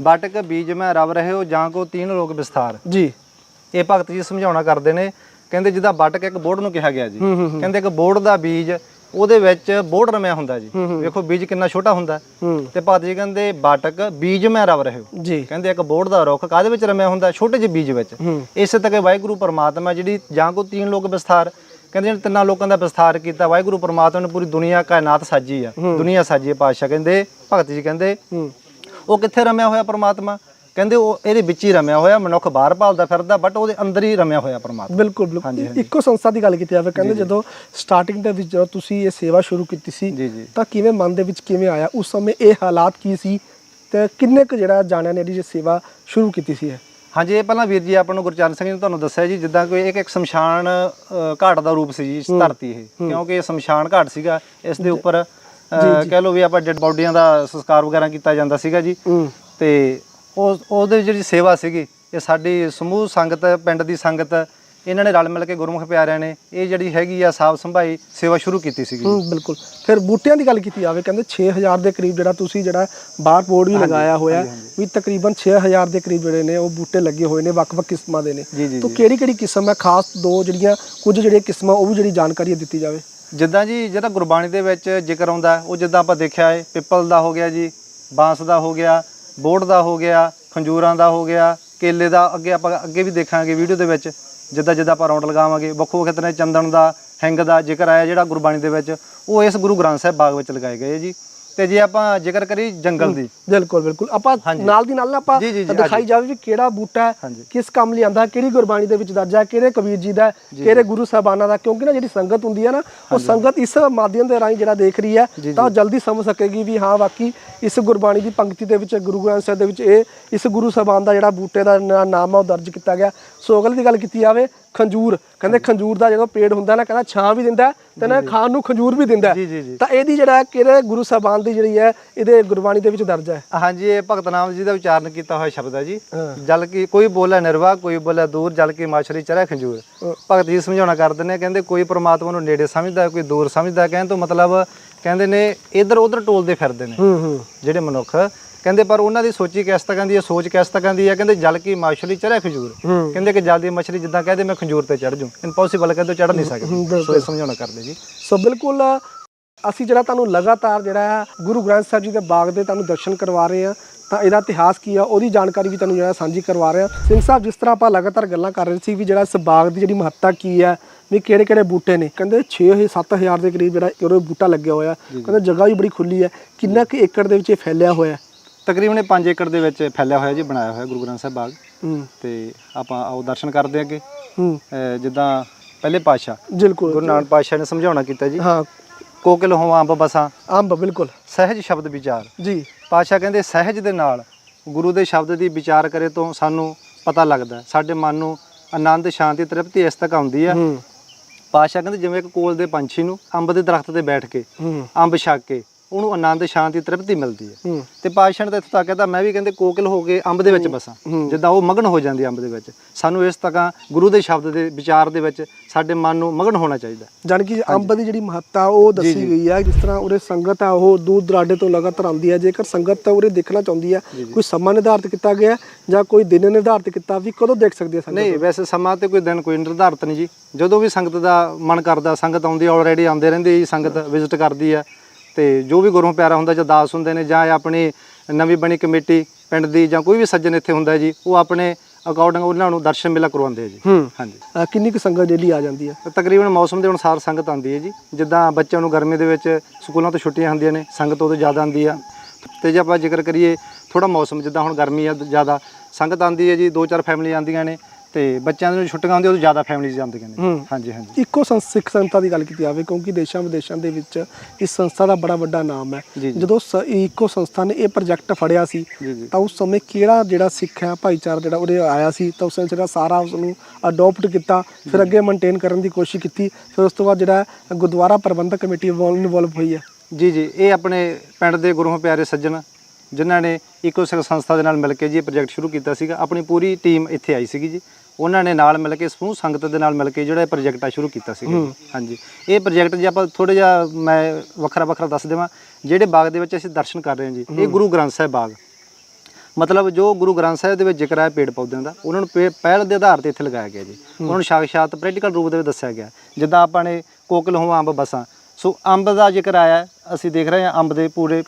ਬਾਟਕ ਬੀਜ ਮੈਂ ਰਵ ਰਹੇ ਹੋ ਜਾਂ ਕੋ ਤੀਨ ਲੋਕ ਵਿਸਥਾਰ। ਜੀ। ਇਹ ਭਗਤ ਜੀ ਸਮਝਾਉਣਾ ਕਰਦੇ ਨੇ ਕਹਿੰਦੇ ਜਿੱਦਾਂ ਬਾਟਕ ਇੱਕ ਬੋੜ ਨੂੰ ਕਿਹਾ ਗਿਆ ਜੀ। ਕਹਿੰਦੇ ਇੱਕ ਬੋੜ ਦਾ ਬੀਜ ਉਹਦੇ ਵਿੱਚ ਬੋੜ ਰਮਿਆ ਹੁੰਦਾ ਜੀ। ਵੇਖੋ ਬੀਜ ਕਿੰਨਾ ਛੋਟਾ ਹੁੰਦਾ। ਤੇ ਭਗਤ ਜੀ ਕਹਿੰਦੇ ਬਾਟਕ ਬੀਜ ਮੈਂ ਰਵ ਰਹੇ ਹੋ। ਜੀ। ਕਹਿੰਦੇ ਇੱਕ ਬੋੜ ਦਾ ਰੁੱਖ ਕਾਦੇ ਵਿੱਚ ਰਮਿਆ ਹੁੰਦਾ? ਛੋਟੇ ਜਿਹੇ ਬੀਜ ਵਿੱਚ। ਇਸੇ ਤੱਕ ਵਾਹਿਗੁਰੂ ਪਰਮਾਤਮਾ ਜਿਹੜੀ ਜਾਂ ਕੋ ਤੀਨ ਲੋਕ ਵਿਸਥਾਰ ਕਹਿੰਦੇ ਜਿਹੜੇ ਤਿੰਨਾਂ ਲੋਕਾਂ ਦਾ ਵਿਸਥਾਰ ਕੀਤਾ ਵਾਹਿਗੁਰੂ ਪਰਮਾਤਮਾ ਨੇ ਪੂਰੀ ਦੁਨੀਆ ਕਾਇਨਾਤ ਸਾਜੀ ਆ। ਦੁਨੀਆ ਸਾਜੀ ਪਾਤਸ਼ਾਹ। ਕਹਿੰਦੇ ਭਗਤ ਜੀ ਕਹਿੰਦੇ ਉਹ ਕਿੱਥੇ ਰਮਿਆ ਹੋਇਆ ਪਰਮਾਤਮਾ? ਕਹਿੰਦੇ ਉਹ ਇਹਦੇ ਵਿੱਚ ਹੀ ਰਮਿਆ ਹੋਇਆ ਮਨੁੱਖ ਬਾਹਰ ਭਾਲਦਾ ਫਿਰਦਾ ਬਟ ਉਹਦੇ ਅੰਦਰ ਹੀ ਰਮਿਆ ਹੋਇਆ ਪਰਮਾਤਮਾ। ਬਿਲਕੁਲ ਬਿਲਕੁਲ। ਇੱਕੋ ਸੰਸਥਾ ਦੀ ਗੱਲ ਕੀਤੀ ਜਾਵੇ ਕਹਿੰਦੇ ਜਦੋਂ ਸਟਾਰਟਿੰਗ ਦੇ ਵਿੱਚ ਜਦੋਂ ਤੁਸੀਂ ਇਹ ਸੇਵਾ ਸ਼ੁਰੂ ਕੀਤੀ ਸੀ ਤਾਂ ਕਿਵੇਂ ਮਨ ਦੇ ਵਿੱਚ ਕਿਵੇਂ ਆਇਆ? ਉਸ ਸਮੇਂ ਇਹ ਹਾਲਾਤ ਕੀ ਸੀ? ਤੇ ਕਿੰਨੇ ਕੁ ਜਿਹੜਾ ਜਾਣਿਆਂ ਨੇ ਇਹਦੀ ਸੇਵਾ ਸ਼ੁਰੂ ਕੀਤੀ ਸੀ ਹਾਂਜੀ ਇਹ ਪਹਿਲਾਂ ਵੀਰ ਜੀ ਆਪਾਂ ਨੂੰ ਗੁਰਚਰਨ ਸਿੰਘ ਜੀ ਨੇ ਤੁਹਾਨੂੰ ਦੱਸਿਆ ਜੀ ਜਿੱਦਾਂ ਕੋਈ ਇੱਕ ਇੱਕ ਸ਼ਮਸ਼ਾਨ ਘਾਟ ਦਾ ਰੂਪ ਸੀ ਜੀ ਇਸ ਧਰਤੀ ਇਹ। ਕਿਉਂਕਿ ਇਹ ਸ਼ਮਸ਼ਾਨ ਘਾਟ ਸੀਗਾ ਇਸ ਦੇ ਉੱਪਰ ਕਹਿ ਲਓ ਵੀ ਆਪਾਂ ਡੈਡ ਬਾਡੀਆਂ ਦਾ ਸੰਸਕਾਰ ਵਗੈਰਾ ਕੀਤਾ ਜਾਂਦਾ ਸੀਗਾ ਜੀ। ਤੇ ਉਹ ਉਹਦੇ ਜਿਹੜੀ ਸੇਵਾ ਸੀਗੀ ਇਹ ਸਾਡੀ ਸਮੂਹ ਸੰਗਤ ਪਿੰਡ ਦੀ ਸੰਗਤ ਇਹਨਾਂ ਨੇ ਰਲ ਮਿਲ ਕੇ ਗੁਰਮੁਖ ਪਿਆਰਿਆਂ ਨੇ ਇਹ ਜਿਹੜੀ ਹੈਗੀ ਆ ਸਾਫ਼ ਸੰਭਾਈ ਸੇਵਾ ਸ਼ੁਰੂ ਕੀਤੀ ਸੀਗੀ। ਹੂੰ ਬਿਲਕੁਲ। ਫਿਰ ਬੂਟਿਆਂ ਦੀ ਗੱਲ ਕੀਤੀ ਜਾਵੇ ਕਹਿੰਦੇ 6000 ਦੇ ਕਰੀਬ ਜਿਹੜਾ ਤੁਸੀਂ ਜਿਹੜਾ ਬਾਹਰ ਬੋਰਡ ਵੀ ਲਗਾਇਆ ਹੋਇਆ ਵੀ ਤਕਰੀਬਨ 6000 ਦੇ ਕਰੀਬ ਜਿਹੜੇ ਨੇ ਉਹ ਬੂਟੇ ਲੱਗੇ ਹੋਏ ਨੇ ਵੱਖ-ਵੱਖ ਕਿਸਮਾਂ ਦੇ ਨੇ। ਤੋਂ ਕਿਹੜੀ ਕਿਹੜੀ ਕਿਸਮ ਹੈ? ਖਾਸ ਦੋ ਜਿਹੜੀਆਂ ਕੁਝ ਜਿਹੜੀਆਂ ਕਿਸਮਾਂ ਉਹ ਵੀ ਜਿਹੜੀ ਜਾਣਕਾਰੀ ਦਿੱਤੀ ਜਾਵੇ। ਜਿੱਦਾਂ ਜੀ ਜਿਹੜਾ ਗੁਰਬਾਣੀ ਦੇ ਵਿੱਚ ਜ਼ਿਕਰ ਆਉਂਦਾ ਉਹ ਜਿੱਦਾਂ ਆਪਾਂ ਦੇਖਿਆ ਹੈ ਪਿੱਪਲ ਦਾ ਹੋ ਗਿਆ ਜੀ ਬਾਂਸ ਦਾ ਹੋ ਗਿਆ ਬੋੜ ਦਾ ਹੋ ਗਿਆ, ਖੰਜੂਰਾਂ ਦਾ ਹੋ ਗਿਆ, ਕੇਲੇ ਦਾ ਅੱਗੇ ਆਪਾਂ ਅੱਗੇ ਵੀ ਦੇਖਾਂਗੇ ਵੀਡੀਓ ਦੇ ਵਿੱਚ, ਜਿੱਦਾਂ ਜਿੱਦਾਂ ਆਪਾਂ ਰੌਂਡ ਲਗਾਵਾਂਗੇ, ਵੱਖੋ ਵੱਖ ਤਰ੍ਹਾਂ ਚੰਦਨ ਦਾ, ਹਿੰਗ ਦਾ ਜ਼ਿਕਰ ਆਇਆ ਜਿਹੜਾ ਗੁਰਬਾਣੀ ਦੇ ਵਿੱਚ, ਉਹ ਇਸ ਗੁਰੂ ਗ੍ਰੰਥ ਸਾਹਿਬ ਬਾਗ ਵਿੱਚ ਲਗਾਏ ਗਏ ਜੀ। ਤੇ ਜੇ ਆਪਾਂ ਜ਼ਿਕਰ ਕਰੀ ਜੰਗਲ ਦੀ। ਬਿਲਕੁਲ ਬਿਲਕੁਲ। ਆਪਾਂ। ਨਾਲ ਦੀ ਨਾਲ ਆਪਾਂ ਦਿਖਾਈ ਜਾਵੇ ਵੀ ਕਿਹੜਾ ਬੂਟਾ ਹੈ। ਕਿਸ ਕੰਮ ਲਈ ਆਂਦਾ ਕਿਹੜੀ ਗੁਰਬਾਣੀ ਦੇ ਵਿੱਚ ਦਰਜ ਹੈ ਕਿਹੜੇ ਕਬੀਰ ਜੀ ਦਾ ਕਿਹੜੇ ਗੁਰੂ ਸਾਹਿਬਾਨਾਂ ਦਾ ਕਿਉਂਕਿ ਨਾ ਜਿਹੜੀ ਸੰਗਤ ਹੁੰਦੀ ਹੈ ਨਾ ਉਹ ਸੰਗਤ ਇਸ ਮਾਧਿਅਮ ਦੇ ਰਾਹੀਂ ਜਿਹੜਾ ਦੇਖ ਰਹੀ ਹੈ ਤਾਂ ਉਹ ਜਲਦੀ ਸਮਝ ਸਕੇਗੀ ਵੀ ਹਾਂ ਵਾਕਈ ਇਸ ਗੁਰਬਾਣੀ ਦੀ ਪੰਕਤੀ ਦੇ ਵਿੱਚ ਗੁਰੂ ਗ੍ਰੰਥ ਸਾਹਿਬ ਦੇ ਵਿੱਚ ਇਹ ਇਸ ਗੁਰੂ ਸਾਹਿਬਾਨ ਦਾ ਜਿਹੜਾ ਬੂਟੇ ਦਾ ਨਾਮ ਆ ਉਹ ਦਰਜ ਕੀਤਾ ਗਿਆ। ਸੋ ਅਗਲੀ ਦੀ ਗੱਲ ਕੀਤੀ ਜਾਵੇ ਖੰਜੂਰ। ਕਹਿੰਦੇ ਖੰਜੂਰ ਦਾ ਜਦੋਂ ਪੇੜ ਹੁੰਦਾ ਨਾ ਕਹਿੰਦਾ ਛਾਂ ਵੀ ਦਿੰਦਾ ਤੇ ਨਾ ਖਾਣ ਨੂੰ ਖੰਜੂਰ ਵੀ ਦਿੰਦਾ ਤਾਂ ਇਹਦੀ ਜਿਹੜਾ ਕਿਹੜੇ ਗੁਰੂ ਸਾਹਿਬਾਨ ਦੀ ਜਿਹੜੀ ਹੈ ਇਹਦੇ ਗੁਰਬਾਣੀ ਦੇ ਵਿੱਚ ਦਰਜ ਹੈ? ਹਾਂਜੀ ਇਹ ਭਗਤ ਨਾਮ ਜੀ ਦਾ ਉਚਾਰਨ ਕੀਤਾ ਹੋਇਆ ਸ਼ਬਦ ਹੈ ਜੀ। ਜਲ ਕੀ ਕੋਈ ਬੋਲੇ ਨਿਰਵਾ ਕੋਈ ਬੋਲੇ ਦੂਰ ਜਲ ਕੀ ਮਾਛਰੀ ਚਰੇ ਖੰਜੂਰ। ਭਗਤ ਜੀ ਸਮਝਾਉਣਾ ਕਰਦੇ ਨੇ ਕਹਿੰਦੇ ਕੋਈ ਪ੍ਰਮਾਤਮਾ ਨੂੰ ਨੇੜੇ ਸਮਝਦਾ ਕੋਈ ਦੂਰ ਸਮਝਦਾ ਹੈ। ਕਹਿਣ ਤੋਂ ਮਤਲਬ ਕਹਿੰਦੇ ਨੇ ਇੱਧਰ ਉੱਧਰ ਟੋਲਦੇ ਫਿਰਦੇ ਨੇ। ਹੂੰ ਹੂੰ। ਜਿਹੜੇ ਮਨੁੱਖ ਕਹਿੰਦੇ ਪਰ ਉਹਨਾਂ ਦੀ ਸੋਚੀ ਕਿਸ ਤਰ੍ਹਾਂ ਦੀ ਹੈ ਸੋਚ ਕਿਸ ਤਰ੍ਹਾਂ ਦੀ ਹੈ? ਕਹਿੰਦੇ ਜਲ ਕੀ ਮਾਛਲੀ ਚਰੇ ਖੰਜੂਰ। ਕਹਿੰਦੇ ਕਿ ਜਲ ਦੀ ਮਛਲੀ ਜਿੱਦਾਂ ਕਹਦੇ ਮੈਂ ਖੰਜੂਰ ਤੇ ਚੜ ਜੂ ਇੰਪੋਸੀਬਲ ਕਹਿੰਦੇ ਚੜ ਨਹੀਂ ਸਕਦੀ। ਸੋ ਇਹ ਸਮਝਾਉਣਾ ਕਰਦੇ ਜੀ। ਸੋ ਬਿਲਕੁਲ ਅਸੀਂ ਜਿਹੜਾ ਤੁਹਾਨੂੰ ਲਗਾਤਾਰ ਜਿਹੜਾ ਗੁਰੂ ਗ੍ਰੰਥ ਸਾਹਿਬ ਜੀ ਦੇ ਬਾਗ ਦੇ ਤੁਹਾਨੂੰ ਦਰਸ਼ਨ ਕਰਵਾ ਰਹੇ ਹਾਂ ਤਾਂ ਇਹਦਾ ਇਤਿਹਾਸ ਕੀ ਆ ਉਹਦੀ ਜਾਣਕਾਰੀ ਵੀ ਤੁਹਾਨੂੰ ਜਿਹੜਾ ਸਾਂਝੀ ਕਰਵਾ ਰਹੇ ਹਾਂ। ਸਿੰਘ ਸਾਹਿਬ ਜਿਸ ਤਰ੍ਹਾਂ ਆਪਾਂ ਲਗਾਤਾਰ ਗੱਲਾਂ ਕਰ ਰਹੇ ਸੀ ਵੀ ਜਿਹੜਾ ਇਸ ਬਾਗ ਦੀ ਜਿਹੜੀ ਮਹੱਤਤਾ ਕੀ ਹੈ ਵੀ ਕਿਹੜੇ ਕਿਹੜੇ ਬੂਟੇ ਨੇ। ਕਹਿੰਦੇ 6 7000 ਦੇ ਕਰੀਬ ਜਿਹੜਾ ਉਹਦੇ ਬੂਟਾ ਲੱਗਿਆ ਹੋਇਆ। ਕਹਿੰਦੇ ਜਗ੍ਹਾ ਵੀ ਬੜੀ ਖੁੱਲੀ ਹੈ ਕਿੰਨਾ ਕੁ ਏਕੜ ਦੇ ਵਿੱਚ ਇਹ ਫੈਲਿਆ ਹੋਇਆ? ਤਕਰੀਬਨ 5 ਏਕੜ ਦੇ ਵਿੱਚ ਫੈਲਿਆ ਹੋਇਆ ਜੀ ਬਣਾਇਆ ਹੋਇਆ ਗੁਰੂ ਗ੍ਰੰਥ ਸਾਹਿਬ ਬਾਗ। ਹੂੰ। ਤੇ ਆਪਾਂ ਆਓ ਦਰਸ਼ਨ ਕਰਦੇ ਹਾਂ ਅੱਗੇ। ਹੂੰ। ਅਹ ਜਿੱਦਾਂ ਪਹਿਲੇ ਪਾਤਸ਼ਾਹ ਬਿਲਕੁਲ। ਗੁਰੂ ਨਾਨਕ ਪਾਤਸ਼ਾਹ ਨੇ ਸਮਝਾਉਣਾ ਕੀਤਾ ਜੀ। ਹਾਂ। ਕੋਕਿਲ ਹੋਵਾਂ ਅੰਬ ਬਸਾਂ। ਅੰਬ ਬਿਲਕੁਲ। ਸਹਿਜ ਸ਼ਬਦ ਵਿਚਾਰ। ਜੀ। ਪਾਤਸ਼ਾਹ ਕਹਿੰਦੇ ਸਹਿਜ ਦੇ ਨਾਲ ਗੁਰੂ ਦੇ ਸ਼ਬਦ ਦੀ ਵਿਚਾਰ ਕਰੇ ਤੋਂ ਸਾਨੂੰ ਪਤਾ ਲੱਗਦਾ ਹੈ। ਸਾਡੇ ਮਨ ਨੂੰ ਆਨੰਦ ਸ਼ਾਂਤੀ ਤ੍ਰਿਪਤੀ ਇਸ ਤੱਕ ਆਉਂਦੀ ਹੈ। ਹੂੰ। ਪਾਤਸ਼ਾਹ ਕਹਿੰਦੇ ਜਿਵੇਂ ਇੱਕ ਕੋਲ ਦੇ ਪੰਛੀ ਨੂੰ ਅੰਬ ਦੇ ਦਰਖਤ ਤੇ ਬੈਠ ਕੇ ਹੂੰ। ਅੰਬ ਛਕ ਕੇ ਉਹਨੂੰ ਆਨੰਦ ਸ਼ਾਂਤੀ ਤ੍ਰਿਪਤੀ ਮਿਲਦੀ ਹੈ। ਹੂੰ। ਤੇ ਨੇ ਤਾਂ ਇੱਥੋਂ ਤੱਕ ਕਹਿੰਦਾ ਮੈਂ ਵੀ ਕਹਿੰਦੇ ਕੋਕਿਲ ਹੋ ਕੇ ਅੰਬ ਦੇ ਵਿੱਚ ਬਸਾਂ ਹੂੰ। ਜਿੱਦਾਂ ਉਹ ਮਗਨ ਹੋ ਜਾਂਦੀ ਅੰਬ ਦੇ ਵਿੱਚ। ਸਾਨੂੰ ਇਸ ਤੱਕਾਂ ਗੁਰੂ ਦੇ ਸ਼ਬਦ ਦੇ ਵਿਚਾਰ ਦੇ ਵਿੱਚ ਸਾਡੇ ਮਨ ਨੂੰ ਮਗਨ ਹੋਣਾ ਚਾਹੀਦਾ ਜਾਣੀ ਕਿ ਅੰਬ ਦੀ ਜਿਹੜੀ ਮਹੱਤਤਾ ਉਹ ਦੱਸੀ ਗਈ ਹੈ ਜਿਸ ਤਰ੍ਹਾਂ ਉਰੇ ਸੰਗਤ ਆ ਉਹ ਦੂਰ ਦਰਾਡੇ ਤੋਂ ਲਗਾਤਾਰ ਆਉਂਦੀ ਹੈ। ਜੇਕਰ ਸੰਗਤ ਉਰੇ ਦੇਖਣਾ ਚਾਹੁੰਦੀ ਹੈ ਕੋਈ ਸਮਾਂ ਨਿਰਧਾਰਿਤ ਕੀਤਾ ਗਿਆ ਹੈ ਜਾਂ ਕੋਈ ਦਿਨ ਨਿਰਧਾਰਿਤ ਕੀਤਾ ਵੀ ਕਦੋਂ ਦੇਖ ਸਕਦੀ ਹੈ ਸੰਗਤ? ਨਹੀਂ ਵੈਸੇ ਸਮਾਂ ਤੇ ਕੋਈ ਦਿਨ ਕੋਈ ਨਿਰਧਾਰਤ ਨਹੀਂ ਜੀ। ਜਦੋਂ ਵੀ ਸੰਗਤ ਦਾ ਮਨ ਕਰਦਾ ਸੰਗਤ ਆਉਂਦੀ ਆਲਰੇਡੀ ਆਉਂਦੇ ਰਹਿੰਦੇ ਜੀ ਸੰਗਤ ਵਿਜ਼ਿਟ ਕਰਦੀ ਆ ਤੇ ਜੋ ਵੀ ਗੁਰੂ ਪਿਆਰਾ ਹੁੰਦਾ ਜਾਂ ਦਾਸ ਹੁੰਦੇ ਨੇ ਜਾਂ ਆਪਣੀ ਨਵੀਂ ਬਣੀ ਕਮੇਟੀ ਪਿੰਡ ਦੀ ਜਾਂ ਕੋਈ ਵੀ ਸੱਜਣ ਇੱਥੇ ਹੁੰਦਾ ਜੀ ਉਹ ਆਪਣੇ ਅਕੋਰਡਿੰਗ ਉਹਨਾਂ ਨੂੰ ਦਰਸ਼ਨ ਮੇਲਾ ਕਰਵਾਉਂਦੇ ਆ ਜੀ। ਹਾਂਜੀ। ਕਿੰਨੀ ਕੁ ਸੰਗਤ ਡੇਲੀ ਆ ਜਾਂਦੀ ਹੈ ਤਕਰੀਬਨ ਮੌਸਮ ਦੇ ਅਨੁਸਾਰ ਸੰਗਤ ਆਉਂਦੀ ਹੈ ਜੀ। ਜਿੱਦਾਂ ਬੱਚਿਆਂ ਨੂੰ ਗਰਮੀ ਦੇ ਵਿੱਚ ਸਕੂਲਾਂ ਤੋਂ ਛੁੱਟੀਆਂ ਹੁੰਦੀਆਂ ਨੇ ਸੰਗਤ ਉਦੋਂ ਜ਼ਿਆਦਾ ਆਉਂਦੀ ਆ। ਤੇ ਜੇ ਆਪਾਂ ਜ਼ਿਕਰ ਕਰੀਏ ਥੋੜਾ ਮੌਸਮ ਜਿੱਦਾਂ ਹੁਣ ਗਰਮੀ ਆ ਜ਼ਿਆਦਾ ਸੰਗਤ ਆਉਂਦੀ ਹੈ ਜੀ ਦੋ ਚਾਰ ਫੈਮਿਲੀ ਆਉਂਦੀਆਂ ਨੇ। ਤੇ ਬੱਚਿਆਂ ਨੂੰ ਛੁੱਟੀਆਂ ਹੁੰਦੀਆਂ ਉਦੋਂ ਜ਼ਿਆਦਾ ਫੈਮਿਲੀਜ਼ ਆਉਂਦੀਆਂ ਨੇ ਹੂੰ। ਹਾਂਜੀ ਹਾਂਜੀ ਇੱਕੋ ਸੰਸ- ਸਿੱਖ ਸੰਸਥਾ ਦੀ ਗੱਲ ਕੀਤੀ ਜਾਵੇ ਕਿਉਂਕਿ ਦੇਸ਼ਾਂ ਵਿਦੇਸ਼ਾਂ ਦੇ ਵਿੱਚ ਇਸ ਸੰਸਥਾ ਦਾ ਬੜਾ ਵੱਡਾ ਨਾਮ ਹੈ ਜੀ, ਜੀ। ਜਦੋਂ ਸ- ਇੱਕੋ ਸੰਸਥਾ ਨੇ ਇਹ ਪ੍ਰੋਜੈਕਟ ਫੜਿਆ ਸੀ ਜੀ, ਜੀ। ਤਾਂ ਉਸ ਸਮੇਂ ਕਿਹੜਾ ਜਿਹੜਾ ਸਿੱਖ ਹੈ ਭਾਈਚਾਰਾ ਜਿਹੜਾ ਉਹਦੇ ਆਇਆ ਸੀ ਤਾਂ ਉਸਨੇ ਜਿਹੜਾ ਸਾਰਾ ਉਸ ਨੂੰ ਅਡਾਪਟ ਕੀਤਾ ਫਿਰ ਅੱਗੇ ਮੇਨਟੇਨ ਕਰਨ ਦੀ ਕੋਸ਼ਿਸ਼ ਕੀਤੀ ਫਿਰ ਉਸ ਤੋਂ ਬਾਅਦ ਜਿਹੜਾ ਗੁਰਦੁਆਰਾ ਪ੍ਰਬੰਧਕ ਕਮੇਟੀ ਇਨਵੋਲਵ ਹੋਈ ਹੈ ਜੀ ਜੀ ਇਹ ਆਪਣੇ ਪਿੰਡ ਦੇ ਗੁਰੂਆਂ ਪਿਆਰੇ ਸੱਜਣ ਜਿਨ੍ਹਾਂ ਨੇ ਇਕੋ ਸਿੱਖ ਸੰਸਥਾ ਦੇ ਨਾਲ ਮਿਲ ਕੇ ਜੀ ਇਹ ਪ੍ਰੋਜੈਕਟ ਸ਼ੁਰੂ ਕੀਤਾ ਸੀਗਾ। ਆਪਣੀ ਪੂਰੀ ਟੀਮ ਇੱਥੇ ਆਈ ਸੀਗੀ ਜੀ। ਉਹਨਾਂ ਨੇ ਨਾਲ ਮਿਲ ਕੇ ਸਮੂਹ ਸੰਗਤ ਦੇ ਨਾਲ ਮਿਲ ਕੇ ਜਿਹੜਾ ਇਹ ਪ੍ਰੋਜੈਕਟ ਆ ਸ਼ੁਰੂ ਕੀਤਾ ਸੀਗਾ। ਹਾਂਜੀ। ਇਹ ਪ੍ਰੋਜੈਕਟ ਜੇ ਆਪਾਂ ਥੋੜਾ ਜਿਹਾ ਮੈਂ ਵੱਖਰਾ ਵੱਖਰਾ ਦੱਸ ਦੇਵਾਂ। ਜਿਹੜੇ ਬਾਗ ਦੇ ਵਿੱਚ ਅਸੀਂ ਦਰਸ਼ਨ ਕਰ ਰਹੇ ਹਾਂ ਜੀ ਇਹ ਗੁਰੂ ਗ੍ਰੰਥ ਸਾਹਿਬ ਬਾਗ। ਮਤਲਬ ਜੋ ਗੁਰੂ ਗ੍ਰੰਥ ਸਾਹਿਬ ਦੇ ਵਿੱਚ ਜ਼ਿਕਰ ਹੈ ਪੇੜ ਪੌਦਿਆਂ ਦਾ ਉਹਨਾਂ ਨੂੰ ਪਹਿਲ ਦੇ ਆਧਾਰ ਤੇ ਇੱਥੇ ਲਗਾਇਆ ਗਿਆ ਜੀ। ਉਹਨਾਂ ਨੂੰ ਸਾਖਸ਼ਾਤ ਪ੍ਰੈਕਟੀਕਲ ਰੂਪ ਦੇ ਵਿੱਚ ਦੱਸਿਆ ਗਿਆ। ਜਿੱਦਾਂ ਆਪਾਂ ਨੇ ਕੋਕਿਲ ਹੋਵਾਂ ਅੰਬ ਬਸਾਂ। ਸੋ ਅੰਬ ਦਾ ਜ਼ਿਕਰ ਆਇਆ ਅਸੀਂ ਦੇਖ ਰਹੇ ਹਾਂ ਅੰਬ ਦੇ ਪੂਰੇ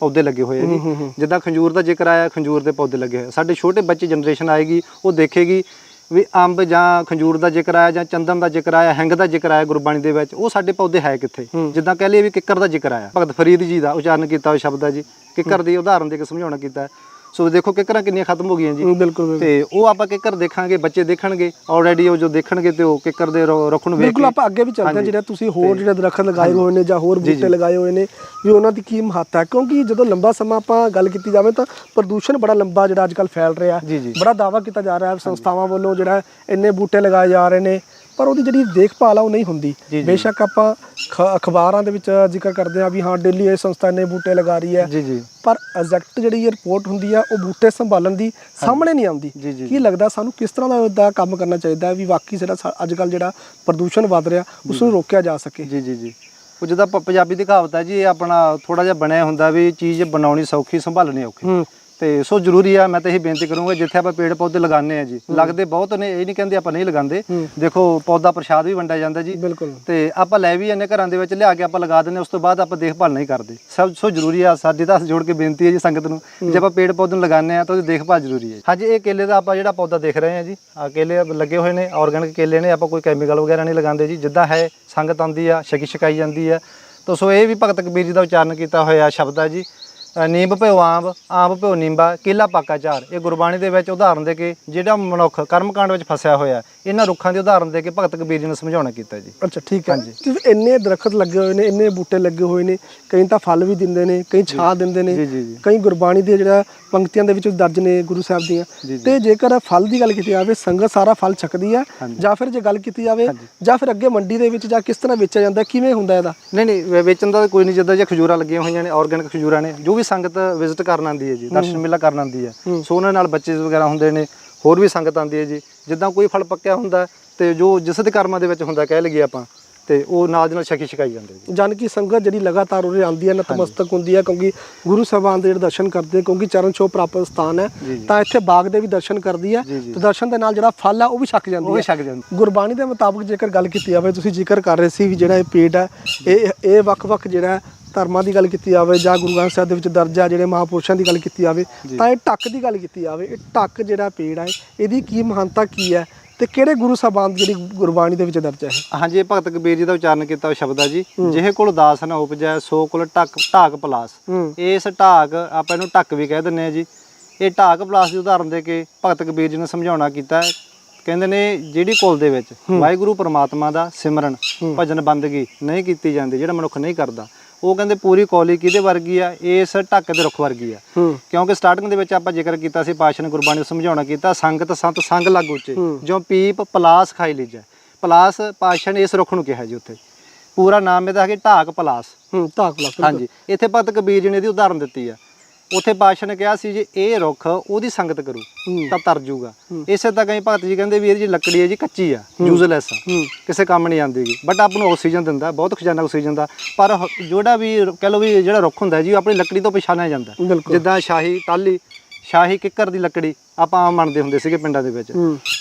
ਪੌਦੇ ਲੱਗੇ ਹੋਏ ਆ ਜੀ। ਜਿੱਦਾਂ ਖੰਜੂਰ ਦਾ ਜ਼ਿਕਰ ਆਇਆ ਖੰਜੂਰ ਦੇ ਪੌਦੇ ਲੱਗੇ ਹੋਏ। ਸਾਡੇ ਛੋਟੇ ਬੱਚੇ ਜਨਰੇਸ਼ਨ ਆਏਗੀ ਉਹ ਦੇਖੇਗੀ ਵੀ ਅੰਬ ਜਾਂ ਖੰਜੂਰ ਦਾ ਜ਼ਿਕਰ ਆਇਆ ਜਾਂ ਚੰਦਨ ਦਾ ਜ਼ਿਕਰ ਆਇਆ ਹੈਂਗ ਦਾ ਜ਼ਿਕਰ ਆਇਆ ਗੁਰਬਾਣੀ ਦੇ ਵਿੱਚ ਉਹ ਸਾਡੇ ਪੌਦੇ ਹੈ ਕਿੱਥੇ? ਜਿੱਦਾਂ ਕਹਿ ਲਈਏ ਵੀ ਕਿੱਕਰ ਦਾ ਜ਼ਿਕਰ ਆਇਆ। ਭਗਤ ਫਰੀਦ ਜੀ ਦਾ ਉਚਾਰਨ ਕੀਤਾ ਹੋਇਆ ਸ਼ਬਦ ਹੈ ਜੀ। ਕਿੱਕਰ ਦੀ ਉਦਾਹਰਨ ਦੇ ਕੇ ਸਮਝਾਉਣਾ ਕੀਤਾ। ਸੋ ਦੇਖੋ ਕਿੱਕਰਾਂ ਕਿੰਨੀਆਂ ਖਤਮ ਹੋ ਗਈਆਂ ਜੀ। ਬਿਲਕੁਲ ਤੇ ਉਹ ਆਪਾਂ ਕਿੱਕਰ ਦੇਖਾਂਗੇ ਬੱਚੇ ਦੇਖਣਗੇ ਆਲਰੇਡੀ ਉਹ ਜੋ ਦੇਖਣਗੇ ਤੇ ਉਹ ਕਿੱਕਰ ਦੇ ਰੁੱਖ ਨੂੰ ਵੇਖ ਬਿਲਕੁਲ ਆਪਾਂ ਅੱਗੇ ਵੀ ਚੱਲਦੇ ਹਾਂ। ਜਿਹੜਾ ਤੁਸੀਂ ਹੋਰ ਜਿਹੜੇ ਦਰਖਤ ਲਗਾਏ ਹੋਏ ਨੇ ਜਾਂ ਹੋਰ ਬੂਟੇ ਲਗਾਏ ਹੋਏ ਨੇ ਵੀ ਉਹਨਾਂ ਦੀ ਕੀ ਮਹੱਤਤਾ ਹੈ? ਕਿਉਂਕਿ ਜਦੋਂ ਲੰਬਾ ਸਮਾਂ ਆਪਾਂ ਗੱਲ ਕੀਤੀ ਜਾਵੇ ਤਾਂ ਪ੍ਰਦੂਸ਼ਣ ਬੜਾ ਲੰਬਾ ਜਿਹੜਾ ਅੱਜ ਕੱਲ ਫੈਲ ਰਿਹਾ। ਬੜਾ ਦਾਵਾ ਕੀਤਾ ਜਾ ਰਿਹਾ ਹੈ ਸੰਸਥਾਵਾਂ ਵੱਲੋਂ ਜਿਹੜਾ ਇੰਨੇ ਬੂਟੇ ਲਗਾਏ ਜਾ ਰਹੇ ਨੇ ਪਰ ਉਹਦੀ ਜਿਹੜੀ ਦੇਖਭਾਲ ਆ ਉਹ ਨਹੀਂ ਹੁੰਦੀ। ਬੇਸ਼ੱਕ ਆਪਾਂ ਅਖਬਾਰਾਂ ਦੇ ਵਿੱਚ ਜ਼ਿਕਰ ਕਰਦੇ ਆ ਵੀ ਹਾਂ ਡੇਲੀ ਇਹ ਸੰਸਥਾ ਇੰਨੇ ਬੂਟੇ ਲਗਾ ਰਹੀ ਹੈ। ਜੀ ਜੀ। ਪਰ ਐਗਜ਼ੈਕਟ ਜਿਹੜੀ ਰਿਪੋਰਟ ਹੁੰਦੀ ਆ ਉਹ ਬੂਟੇ ਸੰਭਾਲਣ ਦੀ ਸਾਹਮਣੇ ਨਹੀਂ ਆਉਂਦੀ। ਕੀ ਲੱਗਦਾ ਸਾਨੂੰ ਕਿਸ ਤਰ੍ਹਾਂ ਦਾ ਕੰਮ ਕਰਨਾ ਚਾਹੀਦਾ ਵੀ ਵਾਕਈ ਜਿਹੜਾ ਅੱਜ ਕੱਲ ਜਿਹੜਾ ਪ੍ਰਦੂਸ਼ਣ ਵੱਧ ਰਿਹਾ ਉਸ ਨੂੰ ਰੋਕਿਆ ਜਾ ਸਕੇ? ਜੀ ਜੀ ਜੀ। ਉਹ ਜਿੱਦਾਂ ਪ- ਪੰਜਾਬੀ ਦੀ ਕਹਾਵਤ ਹੈ ਜੀ ਇਹ ਆਪਣਾ ਥੋੜਾ ਜਿਹਾ ਬਣਿਆ ਹੁੰਦਾ ਵੀ ਚੀਜ਼ ਬਣਾਉਣੀ ਸੌਖੀ ਸੰਭਾਲਣੀ ਔਖੀ। ਤੇ ਸੋ ਜ਼ਰੂਰੀ ਆ ਮੈਂ ਤਾਂ ਇਹ ਬੇਨਤੀ ਕਰੂੰਗਾ ਜਿੱਥੇ ਆਪਾਂ ਪੇੜ ਪੌਦੇ ਲਗਾਉਂਦੇ ਆ ਜੀ ਲੱਗਦੇ ਬਹੁਤ ਨੇ ਇਹ ਨਹੀਂ ਕਹਿੰਦੇ ਆਪਾਂ ਨਹੀਂ ਲਗਾਉਂਦੇ। ਦੇਖੋ ਪੌਦਾ ਪ੍ਰਸ਼ਾਦ ਵੀ ਵੰਡਿਆ ਜਾਂਦਾ ਜੀ। ਬਿਲਕੁਲ। ਤੇ ਆਪਾਂ ਲੈ ਵੀ ਜਾਂਦੇ ਘਰਾਂ ਦੇ ਵਿੱਚ ਲਿਆ ਕੇ ਆਪਾਂ ਲਗਾ ਦਿੰਦੇ ਉਸ ਤੋਂ ਬਾਅਦ ਆਪਾਂ ਦੇਖਭਾਲ ਨਹੀਂ ਕਰਦੇ। ਸਭ ਸੋ ਜ਼ਰੂਰੀ ਆ ਸਾਡੀ ਤਾਂ ਜੋੜ ਕੇ ਬੇਨਤੀ ਹੈ ਜੀ ਸੰਗਤ ਨੂੰ ਜੇ ਆਪਾਂ ਪੇੜ ਪੌਦੇ ਨੂੰ ਲਗਾਉਂਦੇ ਆ ਤਾਂ ਉਹਦੀ ਦੇਖਭਾਲ ਜ਼ਰੂਰੀ ਹੈ ਹਾਂਜੀ ਇਹ ਕੇਲੇ ਦਾ ਆਪਾਂ ਜਿਹੜਾ ਪੌਦਾ ਦੇਖ ਰਹੇ ਹਾਂ ਜੀ ਆ ਕੇਲੇ ਲੱਗੇ ਹੋਏ ਨੇ ਆਰਗੈਨਿਕ ਕੇਲੇ ਨੇ ਆਪਾਂ ਕੋਈ ਕੈਮੀਕਲ ਵਗੈਰਾ ਨਹੀਂ ਲਗਾਉਂਦੇ ਜੀ ਜਿੱਦਾਂ ਹੈ ਸੰਗਤ ਆਉਂਦੀ ਆ ਛਕੀ ਛਕਾਈ ਜਾਂਦੀ ਆ। ਤਾਂ ਸੋ ਇਹ ਵੀ ਭਗਤ ਕਬੀਰ ਜੀ ਦਾ ਉਚਾਰਨ ਕੀਤਾ ਹੋਇਆ ਸ਼ਬਦ ਹੈ ਜੀ ਅ, ਨੀਂਬ ਭਿਓ ਆਂਬ ਆਂਬ ਭਿਓ ਨੀਂਬਾ ਕੇਲਾ ਪਾਕਾ ਚਾਰ। ਇਹ ਗੁਰਬਾਣੀ ਦੇ ਵਿੱਚ ਉਦਾਹਰਨ ਦੇ ਕੇ ਜਿਹੜਾ ਮਨੁੱਖ ਕਰਮਕਾਂਡ ਵਿੱਚ ਫਸਿਆ ਹੋਇਆ ਇਹਨਾਂ ਰੁੱਖਾਂ ਦੀ ਉਦਾਹਰਨ ਦੇ ਕੇ ਭਗਤ ਕਬੀਰ ਜੀ ਨੇ ਸਮਝਾਉਣਾ ਕੀਤਾ ਜੀ। ਅੱਛਾ ਠੀਕ ਹੈ। ਤੇ ਇੰਨੇ ਦਰਖਤ ਲੱਗੇ ਹੋਏ ਨੇ ਇੰਨੇ ਬੂਟੇ ਲੱਗੇ ਹੋਏ ਨੇ ਕਈ ਤਾਂ ਫਲ ਵੀ ਦਿੰਦੇ ਨੇ ਕਈ ਛਾਂ ਦਿੰਦੇ ਨੇ ਜੀ, ਜੀ, ਜੀ। ਕਈ ਗੁਰਬਾਣੀ ਦੇ ਜਿਹੜਾ ਪੰਕਤੀਆਂ ਦੇ ਵਿੱਚ ਦਰਜ ਨੇ ਗੁਰੂ ਸਾਹਿਬ ਦੀਆਂ। ਤੇ ਜੇਕਰ ਫਲ ਦੀ ਗੱਲ ਕੀਤੀ ਜਾਵੇ ਸੰਗਤ ਸਾਰਾ ਫਲ ਛਕਦੀ ਹੈ ਜਾਂ ਫਿਰ ਜੇ ਗੱਲ ਕੀਤੀ ਜਾਵੇ ਜਾਂ ਫਿਰ ਅੱਗੇ ਮੰਡੀ ਦੇ ਵਿੱਚ ਜਾਂ ਕਿਸ ਤਰ੍ਹਾਂ ਵੇਚਿਆ ਜਾਂਦਾ ਹੈ, ਕਿਵੇਂ ਹੁੰਦਾ ਇਹਦਾ? ਨਹੀਂ ਨਹੀਂ ਵੇ- ਵੇਚਣ ਦਾ ਤਾਂ ਕੋਈ ਨਹੀਂ ਜਿੱਦਾਂ ਜੇ ਖਜੂਰਾਂ ਲੱਗੀਆਂ ਹੋਈਆਂ ਨੇ ਆਰਗੈਨਿਕ ਖਜੂਰਾਂ ਨੇ ਜੋ ਵੀ ਸੰਗਤ ਵਿਜ਼ਿਟ ਕਰਨ ਆਉਂਦੀ ਹੈ ਜੀ ਦਰਸ਼ਨ ਮੇਲਾ ਕਰਨ ਆਉਂਦੀ ਹੈ। ਸੋ ਉਹਨਾਂ ਨਾਲ ਬੱਚੇ ਵਗੈਰਾ ਹੁੰਦੇ ਨੇ ਹੋਰ ਵੀ ਸੰਗਤ ਆਉਂਦੀ ਹੈ ਜੀ। ਜਿੱਦਾਂ ਕੋਈ ਫਲ ਪੱਕਿਆ ਹੁੰਦਾ ਤੇ ਜੋ ਜਿਸ ਦੇ ਕਰਮਾਂ ਦੇ ਵਿੱਚ ਹੁੰਦਾ ਕਹਿ ਲਈਏ ਆਪਾਂ ਤੇ ਉਹ ਨਾਲ ਨਾਲ ਛਕੀ ਛਕਾਈ ਜਾਂਦੇ ਜੀ। ਜਨ ਕੀ ਸੰਗਤ ਜਿਹੜੀ ਲਗਾਤਾਰ ਉਰੇ ਆਉਂਦੀ ਹੈ ਨਤਮਸਤਕ ਹੁੰਦੀ ਹੈ ਕਿਉਂਕਿ ਗੁਰੂ ਸਾਹਿਬਾਨ ਦੇ ਜਿਹੜੇ ਦਰਸ਼ਨ ਕਰਦੇ ਕਿਉਂਕਿ ਚਰਨ ਛੋਹ ਪ੍ਰਾਪਤ ਸਥਾਨ ਹੈ ਤਾਂ ਇੱਥੇ ਬਾਗ ਦੇ ਵੀ ਦਰਸ਼ਨ ਕਰਦੀ ਹੈ। ਤੇ ਦਰਸ਼ਨ ਦੇ ਨਾਲ ਜਿਹੜਾ ਫਲ ਹੈ ਉਹ ਵੀ ਛਕ ਜਾਂਦੀ ਉਹ ਵੀ ਹੈ। ਛਕ ਜਾਂਦੇ ਗੁਰਬਾਣੀ ਦੇ ਮੁਤਾਬਕ ਜੇਕਰ ਗੱਲ ਕੀਤੀ ਜਾਵੇ ਤੁਸੀਂ ਜ਼ਿਕਰ ਕਰ ਰਹੇ ਸੀ ਵੀ ਜਿਹੜਾ ਇਹ ਪੇੜ ਹੈ ਇਹ ਇਹ ਵੱਖ-ਵੱਖ ਜਿਹੜਾ ਧਰਮਾਂ ਦੀ ਗੱਲ ਕੀਤੀ ਜਾਵੇ ਜਾਂ ਗੁਰੂ ਗ੍ਰੰਥ ਸਾਹਿਬ ਦੇ ਵਿੱਚ ਦਰਜ ਹੈ ਜਿਹੜੇ ਮਹਾਪੁਰਸ਼ਾਂ ਦੀ ਗੱਲ ਕੀਤੀ ਜਾਵੇ ਤਾਂ ਇਹ ਢੱਕ ਦੀ ਗੱਲ ਕੀਤੀ ਜਾਵੇ। ਇਹ ਢੱਕ ਜਿਹੜਾ ਪੇੜ ਹੈ ਇਹਦੀ ਕੀ ਮਹਾਨਤਾ ਕੀ ਹੈ ਤੇ ਕਿਹੜੇ ਗੁਰੂ ਸਾਹਿਬਾਨ ਦੀ ਜਿਹੜੀ ਗੁਰਬਾਣੀ ਦੇ ਵਿੱਚ ਦਰਜ ਹੈ? ਹਾਂਜੀ ਇਹ ਭਗਤ ਕਬੀਰ ਜੀ ਦਾ ਉਚਾਰਨ ਕੀਤਾ ਸ਼ਬਦ ਹੈ ਜੀ। ਜਿਹੇ ਕੋਲ ਦਾਸ ਨਾ ਉਪਜੈ ਸੋ ਕੋਲ ਢੱਕ ਢਾਕ ਪਲਾਸ। ਇਸ ਢਾਕ ਆਪਾਂ ਇਹਨੂੰ ਢੱਕ ਵੀ ਕਹਿ ਦਿੰਦੇ ਆ ਜੀ। ਇਹ ਢਾਕ ਪਲਾਸ ਦੀ ਉਦਾਹਰਨ ਦੇ ਕੇ ਭਗਤ ਕਬੀਰ ਜੀ ਨੇ ਸਮਝਾਉਣਾ ਕੀਤਾ ਕਹਿੰਦੇ ਨੇ ਜਿਹੜੀ ਕੁਲ ਦੇ ਵਿੱਚ ਵਾਹਿਗੁਰੂ ਪ੍ਰਮਾਤਮਾ ਦਾ ਸਿਮਰਨ ਭਜਨ ਬੰਦਗੀ ਨਹੀਂ ਕੀਤੀ ਜਾਂਦੀ ਜਿਹੜਾ ਮਨੁੱਖ ਨਹੀਂ ਕਰਦਾ ਉਹ ਕਹਿੰਦੇ ਪੂਰੀ ਕੌਲੀ ਕਿਹਦੇ ਵਰਗੀ ਆ? ਇਸ ਢੱਕ ਦੇ ਰੁੱਖ ਵਰਗੀ ਆ। ਕਿਉਂਕਿ ਸਟਾਰਟਿੰਗ ਦੇ ਵਿੱਚ ਆਪਾਂ ਜ਼ਿਕਰ ਕੀਤਾ ਸੀ ਪਾਸ਼ਾ ਗੁਰਬਾਣੀ ਨੂੰ ਸਮਝਾਉਣਾ ਕੀਤਾ ਸੰਗਤ ਸੰਤ ਸੰਗ ਲੱਗ ਉੱਚੇ। ਜੋ ਪੀਪ ਪਲਾਸ ਖਾਈ ਲੀਜੈ ਪਲਾਸ ਪਾਸ਼ਾ ਨੇ ਇਸ ਰੁੱਖ ਨੂੰ ਕਿਹਾ ਜੀ ਉੱਥੇ। ਪੂਰਾ ਨਾਮ ਇਹਦਾ ਹੈ ਕਿ ਢਾਕ ਪਲਾਸ। ਹੂੰ ਢਾਕ ਪਲਾਸ। ਹਾਂਜੀ। ਇੱਥੇ ਭਗਤ ਕਬੀਰ ਜੀ ਨੇ ਇਹਦੀ ਉਦਾਹਰਨ ਦਿੱਤੀ ਆ। ਉੱਥੇ ਪਾਤਸ਼ਾਹ ਨੇ ਕਿਹਾ ਸੀ ਜੇ ਇਹ ਰੁੱਖ ਉਹਦੀ ਸੰਗਤ ਕਰੂ। ਤਾਂ ਤਰ ਜੂਗਾ ਇਸੇ ਤਰ੍ਹਾਂ ਕਈ ਭਗਤ ਜੀ ਕਹਿੰਦੇ ਵੀ ਇਹਦੀ ਜਿਹੜੀ ਲੱਕੜੀ ਹੈ ਜੀ ਕੱਚੀ ਆ ਯੂਜ਼ਲੈਸ ਆ। ਕਿਸੇ ਕੰਮ ਨਹੀਂ ਆਉਂਦੀਗੀ ਬਟ ਆਪ ਨੂੰ ਆਕਸੀਜਨ ਦਿੰਦਾ ਬਹੁਤ ਖਜ਼ਾਨਾ ਆਕਸੀਜਨ ਦਾ। ਪਰ ਜਿਹੜਾ ਵੀ ਕਹ ਲਓ ਵੀ ਜਿਹੜਾ ਰੁੱਖ ਹੁੰਦਾ ਜੀ ਆਪਣੀ ਲੱਕੜੀ ਤੋਂ ਪਛਾਣਿਆ ਜਾਂਦਾ। ਜਿੱਦਾਂ ਸ਼ਾਹੀ ਟਾਲੀ ਸ਼ਾਹੀ ਕਿੱਕਰ ਦੀ ਲੱਕੜੀ। ਆਪਾਂ ਆਮ ਮੰਨਦੇ ਹੁੰਦੇ ਸੀਗੇ ਪਿੰਡਾਂ ਦੇ ਵਿੱਚ।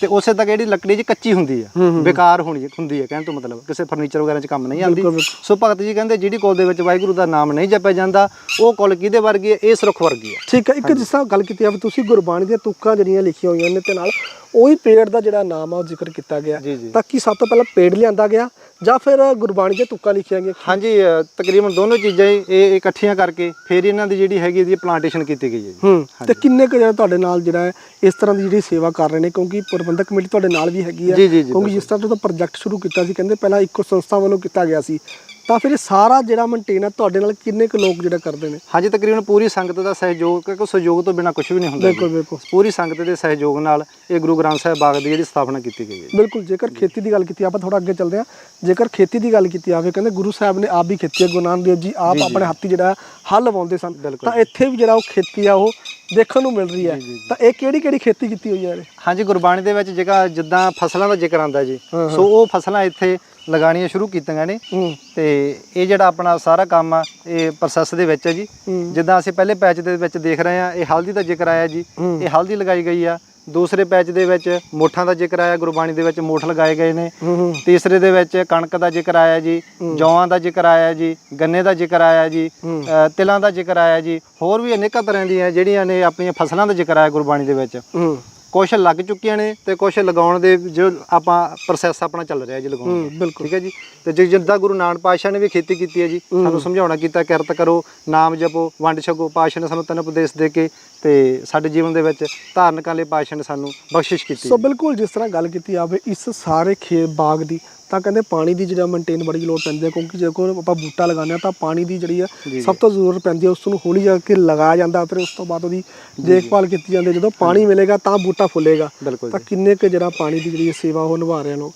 ਤੇ ਉਸੇ ਤੱਕ ਜਿਹੜੀ ਲੱਕੜੀ ਜੀ ਕੱਚੀ ਹੁੰਦੀ ਆ। ਬੇਕਾਰ ਹੋਣੀ ਹੁੰਦੀ ਹੈ ਕਹਿਣ ਤੋਂ ਮਤਲਬ। ਕਿਸੇ ਫਰਨੀਚਰ ਵਗੈਰਾ 'ਚ ਕੰਮ ਨਹੀਂ ਆਉਂਦੀ। ਸੋ ਭਗਤ ਜੀ ਕਹਿੰਦੇ ਜਿਹੜੀ ਕੁਲ ਦੇ ਵਿੱਚ ਵਾਹਿਗੁਰੂ ਦਾ ਨਾਮ ਨਹੀਂ ਜਪਿਆ ਜਾਂਦਾ ਉਹ ਕੁਲ ਕਿਹਦੇ ਵਰਗੀ ਹੈ ਇਹ ਸੁਰਖ ਵਰਗੀ ਹੈ ਠੀਕ ਹੈ ਇੱਕ ਜਿਸ ਤਰ੍ਹਾਂ ਗੱਲ ਕੀਤੀ ਆ ਵੀ ਤੁਸੀਂ ਗੁਰਬਾਣੀ ਦੀਆਂ ਤੁਕਾਂ ਜਿਹੜੀਆਂ ਲਿਖੀਆਂ ਹੋਈਆਂ ਨੇ ਤੇ ਨਾਲ ਉਹੀ ਪੇੜ ਦਾ ਜਿਹੜਾ ਨਾਮ ਆ ਉਹ ਜ਼ਿਕਰ ਕੀਤਾ ਗਿਆ। ਤਾਂ ਕੀ ਸਭ ਤੋਂ ਪਹਿਲਾਂ ਪੇੜ ਲਿਆਂਦਾ ਗਿਆ ਜਾਂ ਫਿਰ ਗੁਰਬਾਣੀ ਦੀਆਂ ਤੁਕਾਂ ਲਿਖੀਆਂ ਗਈਆਂ? ਹਾਂਜੀ ਤਕਰੀਬਨ ਦੋਨੋਂ ਚੀਜ਼ਾਂ ਇਹ ਇਕੱਠੀਆਂ ਕਰਕੇ ਫਿਰ ਇਹਨਾਂ ਦੀ ਜਿਹੜੀ ਹੈਗੀ ਇਹਦੀ ਪਲਾਂਟੇਸ਼ਨ ਕੀਤੀ ਗਈ ਹੈ ਜੀ। ਤੇ ਕਿੰਨੇ ਕੁ ਜਿਹੜਾ ਤੁਹਾਡੇ ਨਾਲ ਜਿਹੜਾ ਇਸ ਤਰ੍ਹਾਂ ਦੀ ਜਿਹੜੀ ਸੇਵਾ ਕਰ ਰਹੇ ਨੇ? ਕਿਉਂਕਿ ਪ੍ਰਬੰਧਕ ਕਮੇਟੀ ਤੁਹਾਡੇ ਨਾਲ ਵੀ ਹੈਗੀ ਆ। ਕਿਉਂਕਿ ਜਿਸ ਤਰ੍ਹਾਂ ਤੋਂ ਪ੍ਰੋਜੈਕਟ ਸ਼ੁਰੂ ਕੀਤਾ ਸੀ ਕਹਿੰਦੇ ਪਹਿਲਾਂ ਇੱਕੋ ਸੰਸਥਾ ਵੱਲੋਂ ਕੀਤਾ ਗਿਆ ਸੀ। ਤਾਂ ਫਿਰ ਇਹ ਸਾਰਾ ਜਿਹੜਾ ਮੇਨਟੇਨ ਆ ਤੁਹਾਡੇ ਨਾਲ ਕਿੰਨੇ ਕੁ ਲੋਕ ਜਿਹੜਾ ਕਰਦੇ ਨੇ ਹਾਂਜੀ ਤਕਰੀਬਨ ਪੂਰੀ ਸੰਗਤ ਦਾ ਸਹਿਯੋਗ ਕਿਉਂਕਿ ਸਹਿਯੋਗ ਤੋਂ ਬਿਨਾ ਕੁਝ ਵੀ ਨਹੀਂ ਹੁੰਦਾ ਬਿਲਕੁਲ। ਬਿਲਕੁਲ ਪੂਰੀ ਸੰਗਤ ਦੇ ਸਹਿਯੋਗ ਨਾਲ ਇਹ ਗੁਰੂ ਗ੍ਰੰਥ ਸਾਹਿਬ ਬਾਗ ਦੀ ਜਿਹੜੀ ਸਥਾਪਨਾ ਕੀਤੀ ਗਈ ਹੈ। ਬਿਲਕੁਲ ਜੇਕਰ ਖੇਤੀ ਦੀ ਗੱਲ ਕੀਤੀ ਆਪਾਂ ਥੋੜਾ ਅੱਗੇ ਚੱਲਦੇ ਹਾਂ ਜੇਕਰ ਖੇਤੀ ਦੀ ਗੱਲ ਕੀਤੀ ਆਵੇ ਕਹਿੰਦੇ ਗੁਰੂ ਸਾਹਿਬ ਨੇ ਆਪ ਵੀ ਖੇਤੀ ਹੈ ਗੁਰੂ ਨਾਨਕ ਦੇਵ ਜੀ ਆਪ ਆਪਣੇ ਹੱਥੀ ਜਿਹੜਾ ਹੱਲ ਲਵਾਉਂਦੇ ਸਨ। ਤਾਂ ਇੱਥੇ ਵੀ ਜਿਹੜਾ ਉਹ ਖੇਤੀ ਆ ਉਹ ਦੇਖਣ ਨੂੰ ਮਿਲ ਰਹੀ ਹੈ ਤਾਂ ਇਹ ਕਿਹੜੀ ਕਿਹੜੀ ਖੇਤੀ ਕੀਤੀ ਹੋਈ ਹੈ? ਹਾਂਜੀ ਗੁਰਬਾਣੀ ਦੇ ਵਿੱਚ ਜਿਹੜਾ ਜਿੱਦਾਂ ਫਸਲਾਂ ਦਾ ਜ਼ਿਕਰ ਆਂਦਾ ਜੀ ਸੋ ਉਹ ਫਸਲਾਂ ਇੱਥੇ ਲਗਾਉਣੀਆਂ ਸ਼ੁਰੂ ਕੀਤੀਆਂ ਨੇ। ਹੂੰ। ਤੇ ਇਹ ਜਿਹੜਾ ਆਪਣਾ ਸਾਰਾ ਕੰਮ ਆ ਇਹ ਪ੍ਰੋਸੈਸ ਦੇ ਵਿੱਚ ਹੈ ਜੀ। ਹੂੰ। ਜਿੱਦਾਂ ਅਸੀਂ ਪਹਿਲੇ ਪੈਚ ਦੇ ਵਿੱਚ ਦੇਖ ਰਹੇ ਆ ਇਹ ਹਲਦੀ ਦਾ ਜ਼ਿਕਰ ਆਇਆ ਜੀ। ਹੂੰ। ਇਹ ਹਲਦੀ ਲਗਾਈ ਗਈ ਆ। ਦੂਸਰੇ ਪੈਚ ਦੇ ਵਿੱਚ ਮੋਠਾਂ ਦਾ ਜ਼ਿਕਰ ਆਇਆ ਗੁਰਬਾਣੀ ਦੇ ਵਿੱਚ ਮੋਠ ਲਗਾਏ ਗਏ ਨੇ। ਹੂੰ ਹੂੰ। ਤੀਸਰੇ ਦੇ ਵਿੱਚ ਕਣਕ ਦਾ ਜ਼ਿਕਰ ਆਇਆ ਜੀ। ਜੌਆਂ ਦਾ ਜ਼ਿਕਰ ਆਇਆ ਜੀ। ਗੰਨੇ ਦਾ ਜ਼ਿਕਰ ਆਇਆ ਜੀ। ਹੂੰ। ਅ, ਤਿਲਾਂ ਦਾ ਜ਼ਿਕਰ ਆਇਆ ਜੀ। ਹੋਰ ਵੀ ਅਨੇਕਾਂ ਤਰ੍ਹਾਂ ਦੀਆਂ ਜਿਹੜੀਆਂ ਨੇ ਆਪਣੀਆਂ ਫਸਲਾਂ ਦਾ ਜ਼ਿਕਰ ਆਇਆ ਗੁਰਬਾਣੀ ਦੇ ਵਿੱਚ। ਹੂੰ। ਕੁਝ ਲੱਗ ਚੁੱਕੀਆਂ ਨੇ ਤੇ ਕੁਝ ਲਗਾਉਣ ਦੇ ਜੋ ਆਪਾਂ ਪ੍ਰੋਸੈਸ ਆਪਣਾ ਚੱਲ ਰਿਹਾ ਜੀ ਲਗਾਉਣ ਹੂੰ ਦਾ ਬਿਲਕੁਲ। ਠੀਕ ਹੈ ਜੀ? ਤੇ ਜਿ- ਜਿੱਦਾਂ ਗੁਰੂ ਨਾਨਕ ਪਾਤਸ਼ਾਹ ਨੇ ਵੀ ਖੇਤੀ ਕੀਤੀ ਹੈ ਜੀ ਸਾਨੂੰ ਸਮਝਾਉਣਾ ਕੀਤਾ ਕਿਰਤ ਕਰੋ ਨਾਮ ਜਪੋ ਵੰਡ ਛਕੋ ਪਾਤਸ਼ਾਹ ਨੇ ਸਾਨੂੰ ਤਿੰਨ ਉਪਦੇਸ਼ ਦੇ ਕੇ ਤੇ ਸਾਡੇ ਜੀਵਨ ਦੇ ਵਿੱਚ ਧਾਰਨਕਾਂ ਲਈ ਪਾਤਸ਼ਾਹ ਨੇ ਸਾਨੂੰ ਬਖਸ਼ਿਸ਼ ਕੀਤੀ ਸੋ ਬਿਲਕੁਲ ਜਿਸ ਤਰ੍ਹਾਂ ਗੱਲ ਕੀਤੀ ਆਵੇ ਇਸ ਸਾਰੇ ਖੇਤ ਬਾਗ ਦੀ ਤਾਂ ਕਹਿੰਦੇ ਪਾਣੀ ਦੀ ਜਿਹੜਾ ਮੇਨਟੇਨ ਬੜੀ ਲੋੜ ਪੈਂਦੀ ਹੈ ਕਿਉਂਕਿ ਜੇ ਕੋਈ ਆਪਾਂ ਬੂਟਾ ਲਗਾਉਂਦੇ ਹਾਂ ਤਾਂ ਪਾਣੀ ਦੀ ਜਿਹੜੀ ਆ ਜੀ, ਸਭ ਤੋਂ ਜ਼ਰੂਰਤ ਪੈਂਦੀ ਹੈ ਉਸ ਨੂੰ ਹੌਲੀ ਜਾ ਕੇ ਲਗਾਇਆ ਜਾਂਦਾ ਫਿਰ ਉਸ ਤੋਂ ਬਾਅਦ ਉਹਦੀ ਦੇਖਭਾਲ ਕੀਤੀ ਜਾਂਦੀ ਹੈ ਜਦੋਂ ਪਾਣੀ ਮਿਲੇਗਾ ਤਾਂ ਬੂਟਾ ਫੁੱਲੇਗਾ। ਤਾਂ ਕਿੰਨੇ ਕੁ ਜਿਹੜਾ ਪਾਣੀ ਦੀ ਜਿਹੜੀ ਸੇਵਾ ਉਹ ਨਿਭਾ ਰਹੇ ਨੇ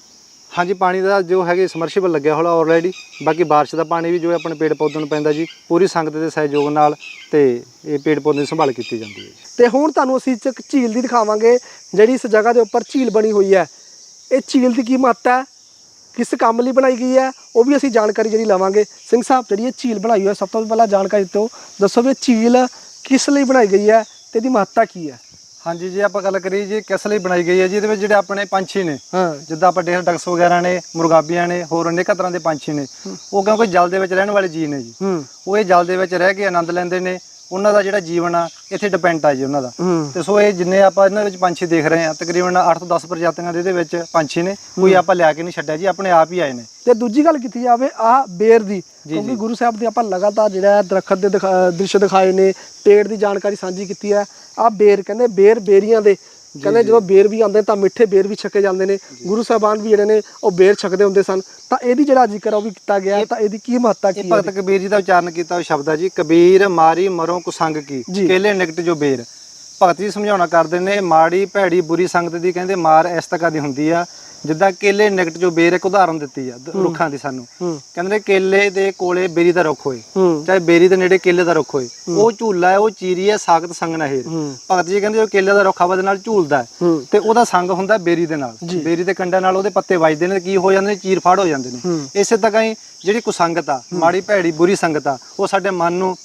ਹਾਂਜੀ ਪਾਣੀ ਦਾ ਜੋ ਹੈਗੇ ਸਮਰਸੀਬਲ ਲੱਗਿਆ ਹੋਇਆ ਆਲਰੇਡੀ ਬਾਕੀ ਬਾਰਿਸ਼ ਦਾ ਪਾਣੀ ਵੀ ਜੋ ਹੈ ਆਪਣੇ ਪੇੜ ਪੌਦਿਆਂ ਨੂੰ ਪੈਂਦਾ ਜੀ ਪੂਰੀ ਸੰਗਤ ਦੇ ਸਹਿਯੋਗ ਨਾਲ ਤੇ ਇਹ ਪੇੜ ਪੌਦੇ ਦੀ ਸੰਭਾਲ ਕੀਤੀ ਜਾਂਦੀ ਹੈ ਤੇ ਹੁਣ ਤੁਹਾਨੂੰ ਅਸੀਂ ਇੱਕ ਝੀਲ ਦੀ ਦਿਖਾਵਾਂਗੇ ਜਿਹੜੀ ਇਸ ਜਗ੍ਹਾ ਦੇ ਉੱਪਰ ਝੀਲ ਬਣੀ ਹੋਈ ਹੈ। ਇਹ ਝੀਲ ਦੀ ਕੀ ਮਹੱਤਤਾ ਹੈ? ਕਿਸ ਕੰਮ ਲਈ ਬਣਾਈ ਗਈ ਹੈ ਉਹ ਵੀ ਅਸੀਂ ਜਾਣਕਾਰੀ ਜਿਹੜੀ ਲਵਾਂਗੇ। ਸਿੰਘ ਸਾਹਿਬ ਜਿਹੜੀ ਇਹ ਝੀਲ ਬਣਾਈ ਹੋਈ ਹੈ ਸਭ ਤੋਂ ਪਹਿਲਾਂ ਜਾਣਕਾਰੀ ਦਿਓ। ਦੱਸੋ ਵੀ ਇਹ ਝੀਲ ਕਿਸ ਲਈ ਬਣਾਈ ਗਈ ਹੈ ਤੇ ਇਹਦੀ ਮਹੱਤਤਾ ਕੀ ਹੈ? ਹਾਂਜੀ ਜੇ ਆਪਾਂ ਗੱਲ ਕਰੀਏ ਜੀ ਕਿਸ ਲਈ ਬਣਾਈ ਗਈ ਹੈ ਜੀ? ਇਹਦੇ ਵਿੱਚ ਜਿਹੜੇ ਆਪਣੇ ਪੰਛੀ ਨੇ ਹਾਂ। ਜਿੱਦਾਂ ਆਪਾਂ ਡੇਰ ਡਕਸ ਵਗੈਰਾ ਨੇ ਮੁਰਗਾਬੀਆਂ ਨੇ ਹੋਰ ਅਨੇਕਾਂ ਤਰ੍ਹਾਂ ਦੇ ਪੰਛੀ ਨੇ। ਉਹ ਕਿਉਂਕਿ ਜਲ ਦੇ ਵਿੱਚ ਰਹਿਣ ਵਾਲੇ ਜੀਵ ਨੇ ਜੀ। ਹੂੰ। ਉਹ ਇਹ ਜਲ ਦੇ ਵਿੱਚ ਰਹਿ ਕੇ ਆਨੰਦ ਲੈਂਦੇ ਨੇ। ਉਹਨਾਂ ਦਾ ਜਿਹੜਾ ਜੀਵਨ ਆ ਇੱਥੇ ਡਿਪੈਂਡ ਆ ਜੀ ਉਹਨਾਂ ਦਾ। ਤੇ ਸੋ ਇਹ ਜਿੰਨੇ ਆਪਾਂ ਇਹਨਾਂ ਵਿੱਚ ਪੰਛੀ ਦੇਖ ਰਹੇ ਆ ਤਕਰੀਬਨ 8 ਤੋਂ 10 ਪ੍ਰਜਾਤੀਆਂ ਦੇ ਇਹਦੇ ਵਿੱਚ ਪੰਛੀ ਨੇ ਕੋਈ ਆਪਾਂ ਲਿਆ ਕੇ ਨਹੀਂ ਛੱਡਿਆ ਜੀ ਆਪਣੇ ਆਪ ਹੀ ਆਏ ਨੇ। ਤੇ ਦੂਜੀ ਗੱਲ ਕੀਤੀ ਜਾਵੇ ਆ ਬੇਰ ਦੀ ਕਿਉਂਕਿ ਗੁਰੂ ਸਾਹਿਬ ਦੇ ਆਪਾਂ ਲਗਾਤਾਰ ਜਿਹੜਾ ਦਰਖਤ ਦੇ ਦ੍ਰਿਸ਼ ਦਿਖਾਏ ਨੇ ਪੇੜ ਦੀ ਜਾਣਕਾਰੀ ਸਾਂਝੀ ਕੀਤੀ ਹੈ। ਆ ਬੇਰ ਕਹਿੰਦੇ ਬੇਰ ਬੇਰੀਆਂ ਦੇ। ਕਹਿੰਦੇ ਜਦੋਂ ਬੇਰ ਵੀ ਆਉਂਦੇ ਤਾਂ ਮਿੱਠੇ ਬੇਰ ਵੀ ਛਕੇ ਜਾਂਦੇ ਨੇ। ਗੁਰੂ ਸਾਹਿਬਾਨ ਵੀ ਜਿਹੜੇ ਨੇ ਉਹ ਬੇਰ ਛਕਦੇ ਹੁੰਦੇ ਸਨ। ਤਾਂ ਇਹਦੀ ਜਿਹੜਾ ਜ਼ਿਕਰ ਉਹ ਵੀ ਕੀਤਾ ਗਿਆ। ਤਾਂ ਇਹਦੀ ਕੀ ਮਹੱਤਤਾ ਕੀ ਹੈ ਭਗਤ ਕਬੀਰ ਜੀ ਦਾ ਉਚਾਰਨ ਕੀਤਾ ਹੋਇਆ ਸ਼ਬਦ ਆ ਜੀ। ਕਬੀਰ ਮਾਰੀ ਮਰੋ ਕੁਸੰਗ ਕੀ। ਕੇਲੇ ਨਿਕਟ ਜੋ ਬੇਰ। ਭਗਤ ਜੀ ਸਮਝਾਉਣਾ ਕਰਦੇ ਨੇ ਮਾੜੀ ਭੈੜੀ ਬੁਰੀ ਸੰਗਤ ਦੀ ਕਹਿੰਦੇ ਮਾਰ ਇਸ ਤੱਕਾ ਦੀ ਹੁੰਦੀ ਆ ਜਿੱਦਾਂ ਕੇਲੇ ਨਿਕਟ ਜੋ ਬੇਰ ਇੱਕ ਉਦਾਹਰਨ ਦਿੱਤੀ ਆ ਦ- ਰੁੱਖਾਂ ਦੀ ਸਾਨੂੰ। ਕਹਿੰਦੇ ਨੇ ਕੇਲੇ ਦੇ ਕੋਲੇ ਬੇਰੀ ਦਾ ਰੁੱਖ ਹੋਏ ਚਾਹੇ ਬੇਰੀ ਦੇ ਨੇੜੇ ਕੇਲੇ ਦਾ ਰੁੱਖ ਹੋਏ ਉਹ ਝੂਲਾ ਹੈ ਉਹ ਚੀਰੀ ਹੈ ਸਾਖਤ ਸੰਗ ਨਹਿਰ ਹੂੰ। ਭਗਤ ਜੀ ਕਹਿੰਦੇ ਉਹ ਕੇਲੇ ਦਾ ਰੁੱਖ ਹਵਾ ਦੇ ਨਾਲ ਝੂਲਦਾ ਹੈ ਹੂੰ। ਤੇ ਉਹਦਾ ਸੰਗ ਹੁੰਦਾ ਬੇਰੀ ਦੇ ਨਾਲ। ਜੀ। ਬੇਰੀ ਦੇ ਕੰਡਾਂ ਨਾਲ ਉਹਦੇ ਪੱਤੇ ਵੱਜਦੇ ਨੇ ਕੀ ਹੋ ਜਾਂਦੇ ਨੇ? ਚੀਰ ਫਾੜ ਹੋ ਜਾਂਦੇ ਨੇ। ਹੂੰ। ਇਸੇ ਤਰ੍ਹਾਂ ਹੀ ਜਿਹੜੀ ਕੁਸੰਗਤ ਆ ਮਾੜੀ ਭੈੜੀ ਬੁਰੀ ਸੰਗਤ ਆ ਉਹ ਸਾਡੇ ਮਨ ਨੂੰ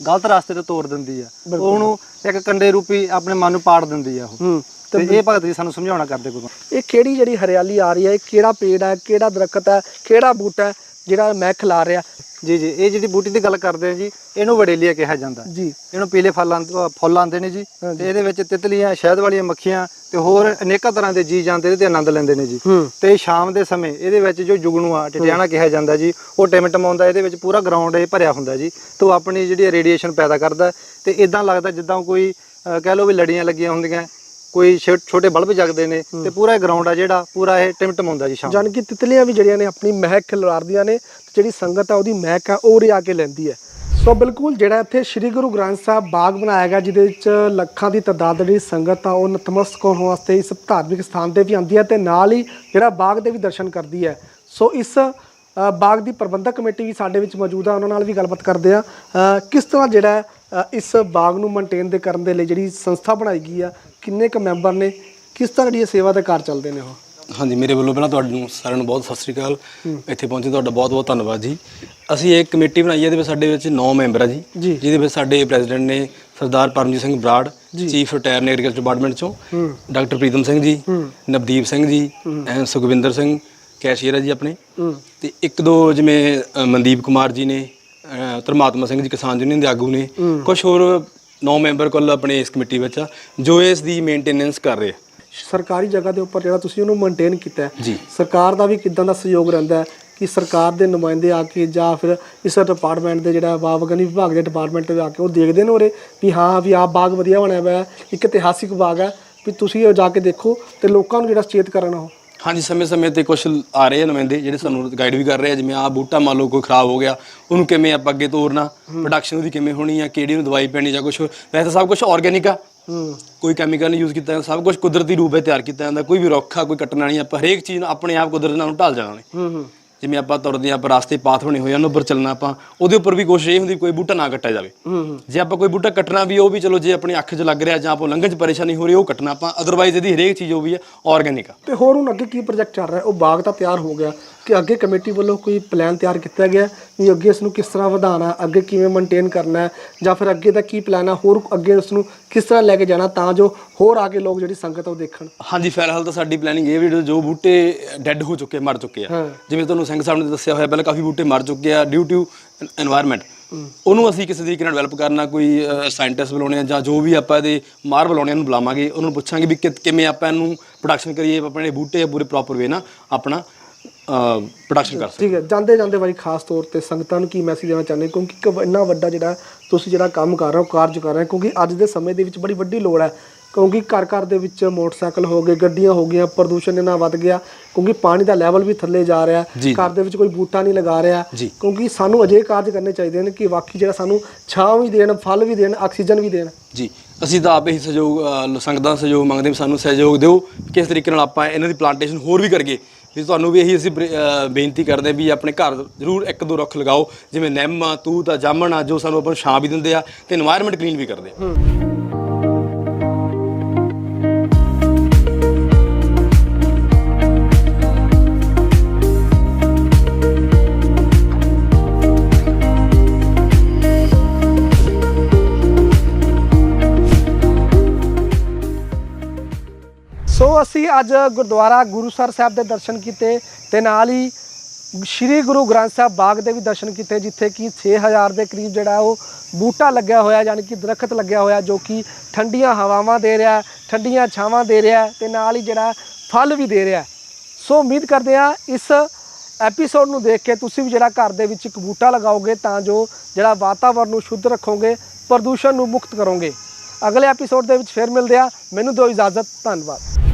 ਗਲਤ ਰਸਤੇ ਤੇ ਤੋੜ ਦਿੰਦੀ ਆ। ਉਹਨੂੰ ਇੱਕ ਕੰਡੇ ਰੂਪੀ ਆਪਣੇ ਮਨ ਨੂੰ ਪਾੜ ਦਿੰਦੀ ਆ ਉਹ ਤੇ ਇਹ ਭਗਤ ਜੀ ਸਾਨੂੰ ਸਮਝਾਉਣਾ ਕਰਦੇ ਗੁਰੂ ਇਹ ਕਿਹੜੀ ਜਿਹੜੀ ਹਰਿਆਲੀ ਆ ਰਹੀ ਹੈ ਇਹ ਕਿਹੜਾ ਪੇੜ ਹੈ ਕਿਹੜਾ ਦਰਖਤ ਹੈ ਕਿਹੜਾ ਬੂਟਾ ਹੈ ਜਿਹੜਾ ਮਹਿਕ ਖਿਲਾ ਰਿਹਾ। ਜੀ ਜੀ ਇਹ ਜਿਹੜੀ ਬੂਟੀ ਦੀ ਗੱਲ ਕਰਦੇ ਆ ਜੀ ਇਹਨੂੰ ਵਡੇਲੀਆ ਕਿਹਾ ਜਾਂਦਾ। ਜੀ। ਇਹਨੂੰ ਪੀਲੇ ਫਲਾਂ ਫੁੱਲ ਆਉਂਦੇ ਨੇ ਜੀ। ਤੇ ਇਹਦੇ ਵਿੱਚ ਤਿਤਲੀਆਂ ਸ਼ਹਿਦ ਵਾਲੀਆਂ ਮੱਖੀਆਂ ਤੇ ਹੋਰ ਅਨੇਕਾਂ ਤਰ੍ਹਾਂ ਦੇ ਜੀਵ ਜਾਂਦੇ ਇਹਦੇ ਤੇ ਆਨੰਦ ਲੈਂਦੇ ਨੇ ਜੀ। ਤੇ ਸ਼ਾਮ ਦੇ ਸਮੇਂ ਇਹਦੇ ਵਿੱਚ ਜੋ ਜੁਗਨੂ ਆ ਟਿਟਿਆਣਾ ਕਿਹਾ ਜਾਂਦਾ ਜੀ ਉਹ ਟਿਮਟਮਾਉਂਦਾ ਇਹਦੇ ਵਿੱਚ ਪੂਰਾ ਗਰਾਊਂਡ ਇਹ ਭਰਿਆ ਹੁੰਦਾ ਜੀ। ਤੇ ਉਹ ਆਪਣੀ ਜਿਹੜੀ ਰੇਡੀਏਸ਼ਨ ਪੈਦਾ ਕਰਦਾ। ਤੇ ਇਦਾਂ ਲੱਗਦਾ ਜਿੱਦਾਂ ਕੋਈ ਕਹਿ ਲਓ ਵੀ ਲੜੀਆਂ ਲੱਗੀਆਂ ਹੁੰਦੀਆਂ। ਕੋਈ ਛੋ- ਛੋਟੇ ਬਲਬ ਜਗਦੇ ਨੇ ਤੇ ਪੂਰਾ ਗਰਾਊਂਡ ਆ ਜਿਹੜਾ ਪੂਰਾ ਇਹ ਟਿਮਟਮਾਉਂਦਾ ਜੀ ਸ਼ਾਮ ਜਾਨ ਕਿ ਤਿਤਲੀਆਂ ਵੀ ਜਿਹੜੀਆਂ ਨੇ ਆਪਣੀ ਮਹਿਕ ਖਿਲਾਰਦੀਆਂ ਨੇ ਤੇ ਜਿਹੜੀ ਸੰਗਤ ਆ ਉਹਦੀ ਮਹਿਕ ਆ ਉਹ ਰਿਆ ਕੇ ਲੈਂਦੀ ਹੈ। ਸੋ ਬਿਲਕੁਲ ਜਿਹੜਾ ਇੱਥੇ ਸ੍ਰੀ ਗੁਰੂ ਗ੍ਰੰਥ ਸਾਹਿਬ ਬਾਗ ਬਣਾਇਆ ਗਿਆ ਜਿਹਦੇ ਵਿੱਚ ਲੱਖਾਂ ਦੀ ਤਾਦਾਦ ਜਿਹੜੀ ਸੰਗਤ ਆ ਉਹ ਨਤਮਸਤਕ ਹੋਣ ਵਾਸਤੇ ਇਸ ਧਾਰਮਿਕ ਸਥਾਨ ਤੇ ਵੀ ਆਉਂਦੀ ਹੈ ਤੇ ਨਾਲ ਹੀ ਜਿਹੜਾ ਬਾਗ ਦੇ ਵੀ ਦਰਸ਼ਨ ਕਰਦੀ ਹੈ। ਸੋ ਇਸ ਅ, ਬਾਗ ਦੀ ਪ੍ਰਬੰਧਕ ਕਮੇਟੀ ਵੀ ਸਾਡੇ ਵਿੱਚ ਮੌਜੂਦ ਆ ਉਹਨਾਂ ਨਾਲ ਵੀ ਗੱਲਬਾਤ ਕਰਦੇ ਆ। ਕਿਸ ਤਰ੍ਹਾਂ ਜਿਹੜਾ ਹੈ, ਅ, ਇਸ ਬਾਗ ਨੂੰ ਮੇਨਟੇਨ ਦੇ ਕਰਨ ਦੇ ਲਈ ਜਿਹੜੀ ਸੰਸਥਾ ਬਣਾਈ ਗਈ ਆ ਕਿੰਨੇ ਕੁ ਮੈਂਬਰ ਨੇ? ਕਿਸ ਤਰ੍ਹਾਂ ਇਹ ਸੇਵਾ ਦੇ ਕਾਰ ਚੱਲਦੇ ਨੇ ਉਹ? ਹਾਂਜੀ ਮੇਰੇ ਵੱਲੋਂ ਪਹਿਲਾਂ ਤੁਹਾਨੂੰ ਸਾਰਿਆਂ ਨੂੰ ਬਹੁਤ ਸਤਿ ਸ੍ਰੀ ਅਕਾਲ। ਇੱਥੇ ਪਹੁੰਚੇ ਤੁਹਾਡਾ ਬਹੁਤ ਬਹੁਤ ਧੰਨਵਾਦ ਜੀ। ਅਸੀਂ ਇੱਕ ਕਮੇਟੀ ਬਣਾਈ ਹੈ ਇਹਦੇ ਵਿੱਚ ਸਾਡੇ ਵਿੱਚ 9 ਮੈਂਬਰ ਆ ਜੀ। ਜੀ। ਜਿਹਦੇ ਵਿੱਚ ਸਾਡੇ ਪ੍ਰੈਜ਼ੀਡੈਂਟ ਨੇ Sardar Paramjit Singh Brar ji. Chief retire agriculture department ਚੋਂ। ਹੂੰ। ਡਾਕਟਰ ਪ੍ਰੀਤਮ ਸਿੰਘ ਜੀ ਹੂੰ। ਨਵਦੀਪ ਸਿੰਘ ਜੀ ਐਂਡ ਸੁਖਵਿੰਦਰ ਸਿੰਘ ਕੈਸ਼ੀਅਰ ਹੈ ਜੀ ਆਪਣੇ। ਹੂੰ। ਤੇ ਇੱਕ ਦੋ ਜਿਵੇਂ ਅ, ਮਨਦੀਪ ਕੁਮਾਰ ਜੀ ਨੇ ਅ, ਧਰਮਾਤਮਾ ਸਿੰਘ ਜੀ ਕਿਸਾਨ ਯੂਨੀਅਨ ਦੇ ਆਗੂ ਨੇ। ਕੁਝ ਹੋਰ ਨੌ ਮੈਂਬਰ ਕੋਲ ਆਪਣੇ ਇਸ ਕਮੇਟੀ ਵਿੱਚ ਆ, ਜੋ ਇਸ ਦੀ ਮੇਨਟੇਨੈਂਸ ਕਰ ਰਹੇ ਆ। ਸਰਕਾਰੀ ਜਗ੍ਹਾ ਦੇ ਉੱਪਰ ਜਿਹੜਾ ਤੁਸੀਂ ਉਹਨੂੰ ਮੇਨਟੇਨ ਕੀਤਾ ਹੈ ਜੀ। ਸਰਕਾਰ ਦਾ ਵੀ ਕਿਦਾਂ ਦਾ ਸਹਿਯੋਗ ਰਹਿੰਦਾ ਹੈ ਕਿ ਸਰਕਾਰ ਦੇ ਨੁਮਾਇੰਦੇ ਆ ਕੇ ਜਾਂ ਫਿਰ ਇਸ ਡਿਪਾਰਟਮੈਂਟ ਦੇ ਜਿਹੜਾ ਬਾਗ ਬਗਾਨੀ ਵਿਭਾਗ ਦੇ ਡਿਪਾਰਟਮੈਂਟ ਤੇ ਆ ਕੇ ਉਹ ਦੇਖਦੇ ਨੇ ਉਰੇ ਵੀ ਹਾਂ ਵੀ ਆਹ ਬਾਗ ਵਧੀਆ ਬਣਿਆ ਹੋਇਆ ਹੈ ਇੱਕ ਇਤਿਹਾਸਿਕ ਬਾਗ ਹੈ ਵੀ ਤੁਸੀਂ ਉਹ ਜਾ ਕੇ ਦੇਖੋ ਤੇ ਲੋਕਾਂ ਨੂੰ ਜਿਹੜਾ ਸੁਚੇਤ ਕਰਨਾ ਉਹ ਹਾਂਜੀ ਸਮੇਂ-ਸਮੇਂ ਤੇ ਕੁਝ ਆ ਰਹੇ ਆ ਨੁਮਾਇੰਦੇ ਜਿਹੜੇ ਸਾਨੂੰ ਗਾਈਡ ਵੀ ਕਰ ਰਹੇ ਆ ਜਿਵੇਂ ਆ ਬੂਟਾ ਮੰਨ ਲਓ ਕੋਈ ਖਰਾਬ ਹੋ ਗਿਆ ਉਹਨੂੰ ਕਿਵੇਂ ਆਪਾਂ ਅੱਗੇ ਤੋਰਨਾ ਪ੍ਰੋਡਕਸ਼ਨ ਉਹਦੀ ਕਿਵੇਂ ਹੋਣੀ ਆ ਕਿਹੜੀ ਨੂੰ ਦਵਾਈ ਪੈਣੀ ਜਾਂ ਕੁਝ ਵੈਸੇ ਤਾਂ ਸਭ ਕੁਝ ਆਰਗੇਨਿਕ ਆ। ਕੋਈ ਕੈਮੀਕਲ ਨਹੀਂ ਯੂਜ਼ ਕੀਤਾ ਜਾਂਦਾ ਸਭ ਕੁਝ ਕੁਦਰਤੀ ਰੂਪ ਵਿੱਚ ਤਿਆਰ ਕੀਤਾ ਜਾਂਦਾ ਕੋਈ ਵੀ ਰੁੱਖ ਆ ਕੋਈ ਕੱਟਣਾ ਨਹੀਂ ਆਪਾਂ ਹਰੇਕ ਚੀਜ਼ ਨੂੰ ਆਪਣੇ ਆਪ ਕੁਦਰਤ ਨਾਲ ਢਾਲ ਜਾਣਾ ਨੇ ਹੂੰ ਹੂੰ। ਜਿਵੇਂ ਆਪਾਂ ਤੁਰਦੇ ਆ ਆਪਾਂ ਰਾਸਤੇ ਪਾਥ ਬਣੇ ਹੋਏ ਆ ਉਹਨਾਂ ਉੱਪਰ ਚੱਲਣਾ ਆਪਾਂ ਉਹਦੇ ਉੱਪਰ ਵੀ ਕੋਸ਼ਿਸ਼ ਇਹ ਹੁੰਦੀ ਕੋਈ ਬੂਟਾ ਨਾ ਕੱਟਿਆ ਜਾਵੇ। ਜੇ ਆਪਾਂ ਕੋਈ ਬੂਟਾ ਕੱਟਣਾ ਵੀ ਉਹ ਵੀ ਚਲੋ ਜੇ ਆਪਣੀ ਅੱਖ 'ਚ ਲੱਗ ਰਿਹਾ ਜਾਂ ਆਪਾਂ ਲੰਘਣ 'ਚ ਪਰੇਸ਼ਾਨੀ ਹੋ ਰਹੀ ਉਹ ਕੱਟਣਾ ਆਪਾਂ ਅਦਰਵਾਈਜ਼ ਇਹਦੀ ਹਰੇਕ ਚੀਜ਼ ਉਹ ਵੀ ਹੈ ਆਰਗੇਨਿਕ ਆ। ਤੇ ਹੋਰ ਹੁਣ ਅੱਗੇ ਕੀ ਪ੍ਰੋਜੈਕਟ ਚੱਲ ਰਿਹਾ? ਉਹ ਬਾਗ ਤਾਂ ਤਿਆਰ ਹੋ ਗਿਆ ਕਿ ਅੱਗੇ ਕਮੇਟੀ ਵੱਲੋਂ ਕੋਈ ਪਲਾਨ ਤਿਆਰ ਕੀਤਾ ਗਿਆ ਵੀ ਅੱਗੇ ਇਸ ਨੂੰ ਕਿਸ ਤਰ੍ਹਾਂ ਵਧਾਉਣਾ ਅੱਗੇ ਕਿਵੇਂ ਮੇਨਟੇਨ ਕਰਨਾ ਹੈ ਜਾਂ ਫਿਰ ਅੱਗੇ ਦਾ ਕੀ ਪਲਾਨ ਹੈ ਹੋਰ ਅੱਗੇ ਉਸ ਨੂੰ ਕਿਸ ਤਰ੍ਹਾਂ ਲੈ ਕੇ ਜਾਣਾ ਤਾਂ ਜੋ ਹੋਰ ਆ ਕੇ ਲੋਕ ਜਿਹੜੀ ਸੰਗਤ ਉਹ ਦੇਖਣ? ਹਾਂਜੀ ਫਿਲਹਾਲ ਤਾਂ ਸਾਡੀ ਪਲੈਨਿੰਗ ਇਹ ਵੀ ਜੋ ਬੂਟੇ ਡੈੱਡ ਹੋ ਚੁੱਕੇ ਮਰ ਚੁੱਕੇ ਆ। ਜਿਵੇਂ ਤੁਹਾਨੂੰ ਸਿੰਘ ਸਾਹਿਬ ਨੇ ਦੱਸਿਆ ਹੋਇਆ ਪਹਿਲਾਂ ਕਾਫੀ ਬੂਟੇ ਮਰ ਚੁੱਕੇ ਆ ਡਿਊ ਟੂ এনवायरमेंट ਉਹਨੂੰ ਅਸੀਂ ਕਿਸੇ ਤਰੀਕੇ ਨਾਲ ਡਿਵੈਲਪ ਕਰਨਾ ਕੋਈ ਸਾਇੰਟਿਸਟ ਬੁਲਾਉਣੇ ਆ ਜਾਂ ਜੋ ਵੀ ਆਪਾਂ ਇਹਦੇ ਮਾਰ ਬੁਲਾਉਣੇ ਨੂੰ ਬੁਲਾਵਾਂਗੇ। ਉਹਨਾਂ ਨੂੰ ਪੁੱਛਾਂਗੇ ਵੀ ਕਿਵੇਂ ਆਪਾਂ ਇਹਨੂੰ ਪ੍ਰੋਡਕਸ਼ਨ ਕਰੀਏ ਆਪਣੇ ਬੂਟੇ ਪੂਰੇ ਪ੍ਰੋਪਰ ਵੇ ਨਾ ਆਪਣਾ। ਪ੍ਰੋਡਕਸ਼ਨ ਕਰ ਸਕੀਏ ਠੀਕ ਹੈ ਜਾਂਦੇ ਜਾਂਦੇ ਵਾਰੀ ਖਾਸ ਤੌਰ ਤੇ ਸੰਗਤਾਂ ਨੂੰ ਕੀ ਮੈਸੇਜ ਦੇਣਾ ਚਾਹੁੰਦੇ? ਕਿਉਂਕਿ ਇੱਕ ਇੰਨਾ ਵੱਡਾ ਜਿਹੜਾ ਤੁਸੀਂ ਜਿਹੜਾ ਕੰਮ ਕਰ ਰਹੇ ਹੋ ਕਾਰਜ ਕਰ ਰਹੇ ਹੋ ਕਿਉਂਕਿ ਅੱਜ ਦੇ ਸਮੇਂ ਦੇ ਵਿੱਚ ਬੜੀ ਵੱਡੀ ਲੋੜ ਹੈ। ਕਿਉਂਕਿ ਘਰ ਘਰ ਦੇ ਵਿੱਚ ਮੋਟਰਸਾਈਕਲ ਹੋ ਗਏ ਗੱਡੀਆਂ ਹੋ ਗਈਆਂ ਪ੍ਰਦੂਸ਼ਣ ਇੰਨਾ ਵੱਧ ਗਿਆ ਕਿਉਂਕਿ ਪਾਣੀ ਦਾ ਲੈਵਲ ਵੀ ਥੱਲੇ ਜਾ ਰਿਹਾ। ਘਰ ਦੇ ਵਿੱਚ ਕੋਈ ਬੂਟਾ ਨਹੀਂ ਲਗਾ ਰਿਹਾ। ਕਿਉਂਕਿ ਸਾਨੂੰ ਅਜੇ ਕਾਰਜ ਕਰਨੇ ਚਾਹੀਦੇ ਨੇ ਕਿ ਵਾਕਈ ਜਿਹੜਾ ਸਾਨੂੰ ਛਾਂ ਵੀ ਦੇਣ ਫਲ ਵੀ ਦੇਣ ਆਕਸੀਜਨ ਵੀ ਦੇਣ। ਜੀ ਅਸੀਂ ਤਾਂ ਆਪ ਇਹੀ ਸਹਿਯੋਗ ਸੰਗਤਾਂ ਸਹਿਯੋਗ ਮੰਗਦੇ ਵੀ ਸਾਨੂੰ ਸਹਿਯੋਗ ਦਿਓ। ਕਿਸ ਤਰੀਕੇ ਨਾਲ ਆਪਾਂ ਇਹਨਾਂ ਦੀ ਪਲਾਂਟੇਸ਼ਨ ਹੋਰ ਵੀ ਕਰਗੇ ਵੀ ਤੁਹਾਨੂੰ ਵੀ ਇਹੀ ਅਸੀਂ ਬੇਨਤੀ ਕਰਦੇ ਵੀ ਆਪਣੇ ਘਰ ਜ਼ਰੂਰ ਇੱਕ ਦੋ ਰੁੱਖ ਲਗਾਓ, ਜਿਵੇਂ ਨਿੰਮ ਆ, ਤੂਤ ਆ, ਜਾਮਣ ਆ, ਜੋ ਸਾਨੂੰ ਆਪਾਂ ਛਾਂ ਵੀ ਦਿੰਦੇ ਆ ਤੇ এনवायरमेंट ਕਲੀਨ ਵੀ ਕਰਦੇ ਆ। ਅਸੀਂ ਅੱਜ ਗੁਰਦੁਆਰਾ ਗੁਰੂਸਰ ਸਾਹਿਬ ਦੇ ਦਰਸ਼ਨ ਕੀਤੇ ਤੇ ਨਾਲ ਹੀ ਸ੍ਰੀ ਗੁਰੂ ਗ੍ਰੰਥ ਸਾਹਿਬ ਬਾਗ ਦੇ ਵੀ ਦਰਸ਼ਨ ਕੀਤੇ, ਜਿੱਥੇ ਕਿ 6000 ਦੇ ਕਰੀਬ ਜਿਹੜਾ ਉਹ ਬੂਟਾ ਲੱਗਿਆ ਹੋਇਆ, ਯਾਨੀ ਕਿ ਦਰਖਤ ਲੱਗਿਆ ਹੋਇਆ, ਜੋ ਕਿ ਠੰਡੀਆਂ ਹਵਾਵਾਂ ਦੇ ਰਿਹਾ, ਠੰਡੀਆਂ ਛਾਵਾਂ ਦੇ ਰਿਹਾ ਤੇ ਨਾਲ ਹੀ ਜਿਹੜਾ ਫਲ ਵੀ ਦੇ ਰਿਹਾ। ਸੋ ਉਮੀਦ ਕਰਦੇ ਆ ਇਸ ਐਪੀਸੋਡ ਨੂੰ ਦੇਖ ਕੇ ਤੁਸੀਂ ਵੀ ਜਿਹੜਾ ਘਰ ਦੇ ਵਿੱਚ ਇੱਕ ਬੂਟਾ ਲਗਾਓਗੇ ਤਾਂ ਜੋ ਜਿਹੜਾ ਵਾਤਾਵਰਨ ਨੂੰ ਸ਼ੁੱਧ ਰੱਖੋਗੇ, ਪ੍ਰਦੂਸ਼ਣ ਨੂੰ ਮੁਕਤ ਕਰੋਗੇ। ਅਗਲੇ ਐਪੀਸੋਡ ਦੇ ਵਿੱਚ ਫਿਰ ਮਿਲਦੇ ਆ ਮੈਨੂੰ ਦਿਓ ਇਜਾਜ਼ਤ। ਧੰਨਵਾਦ।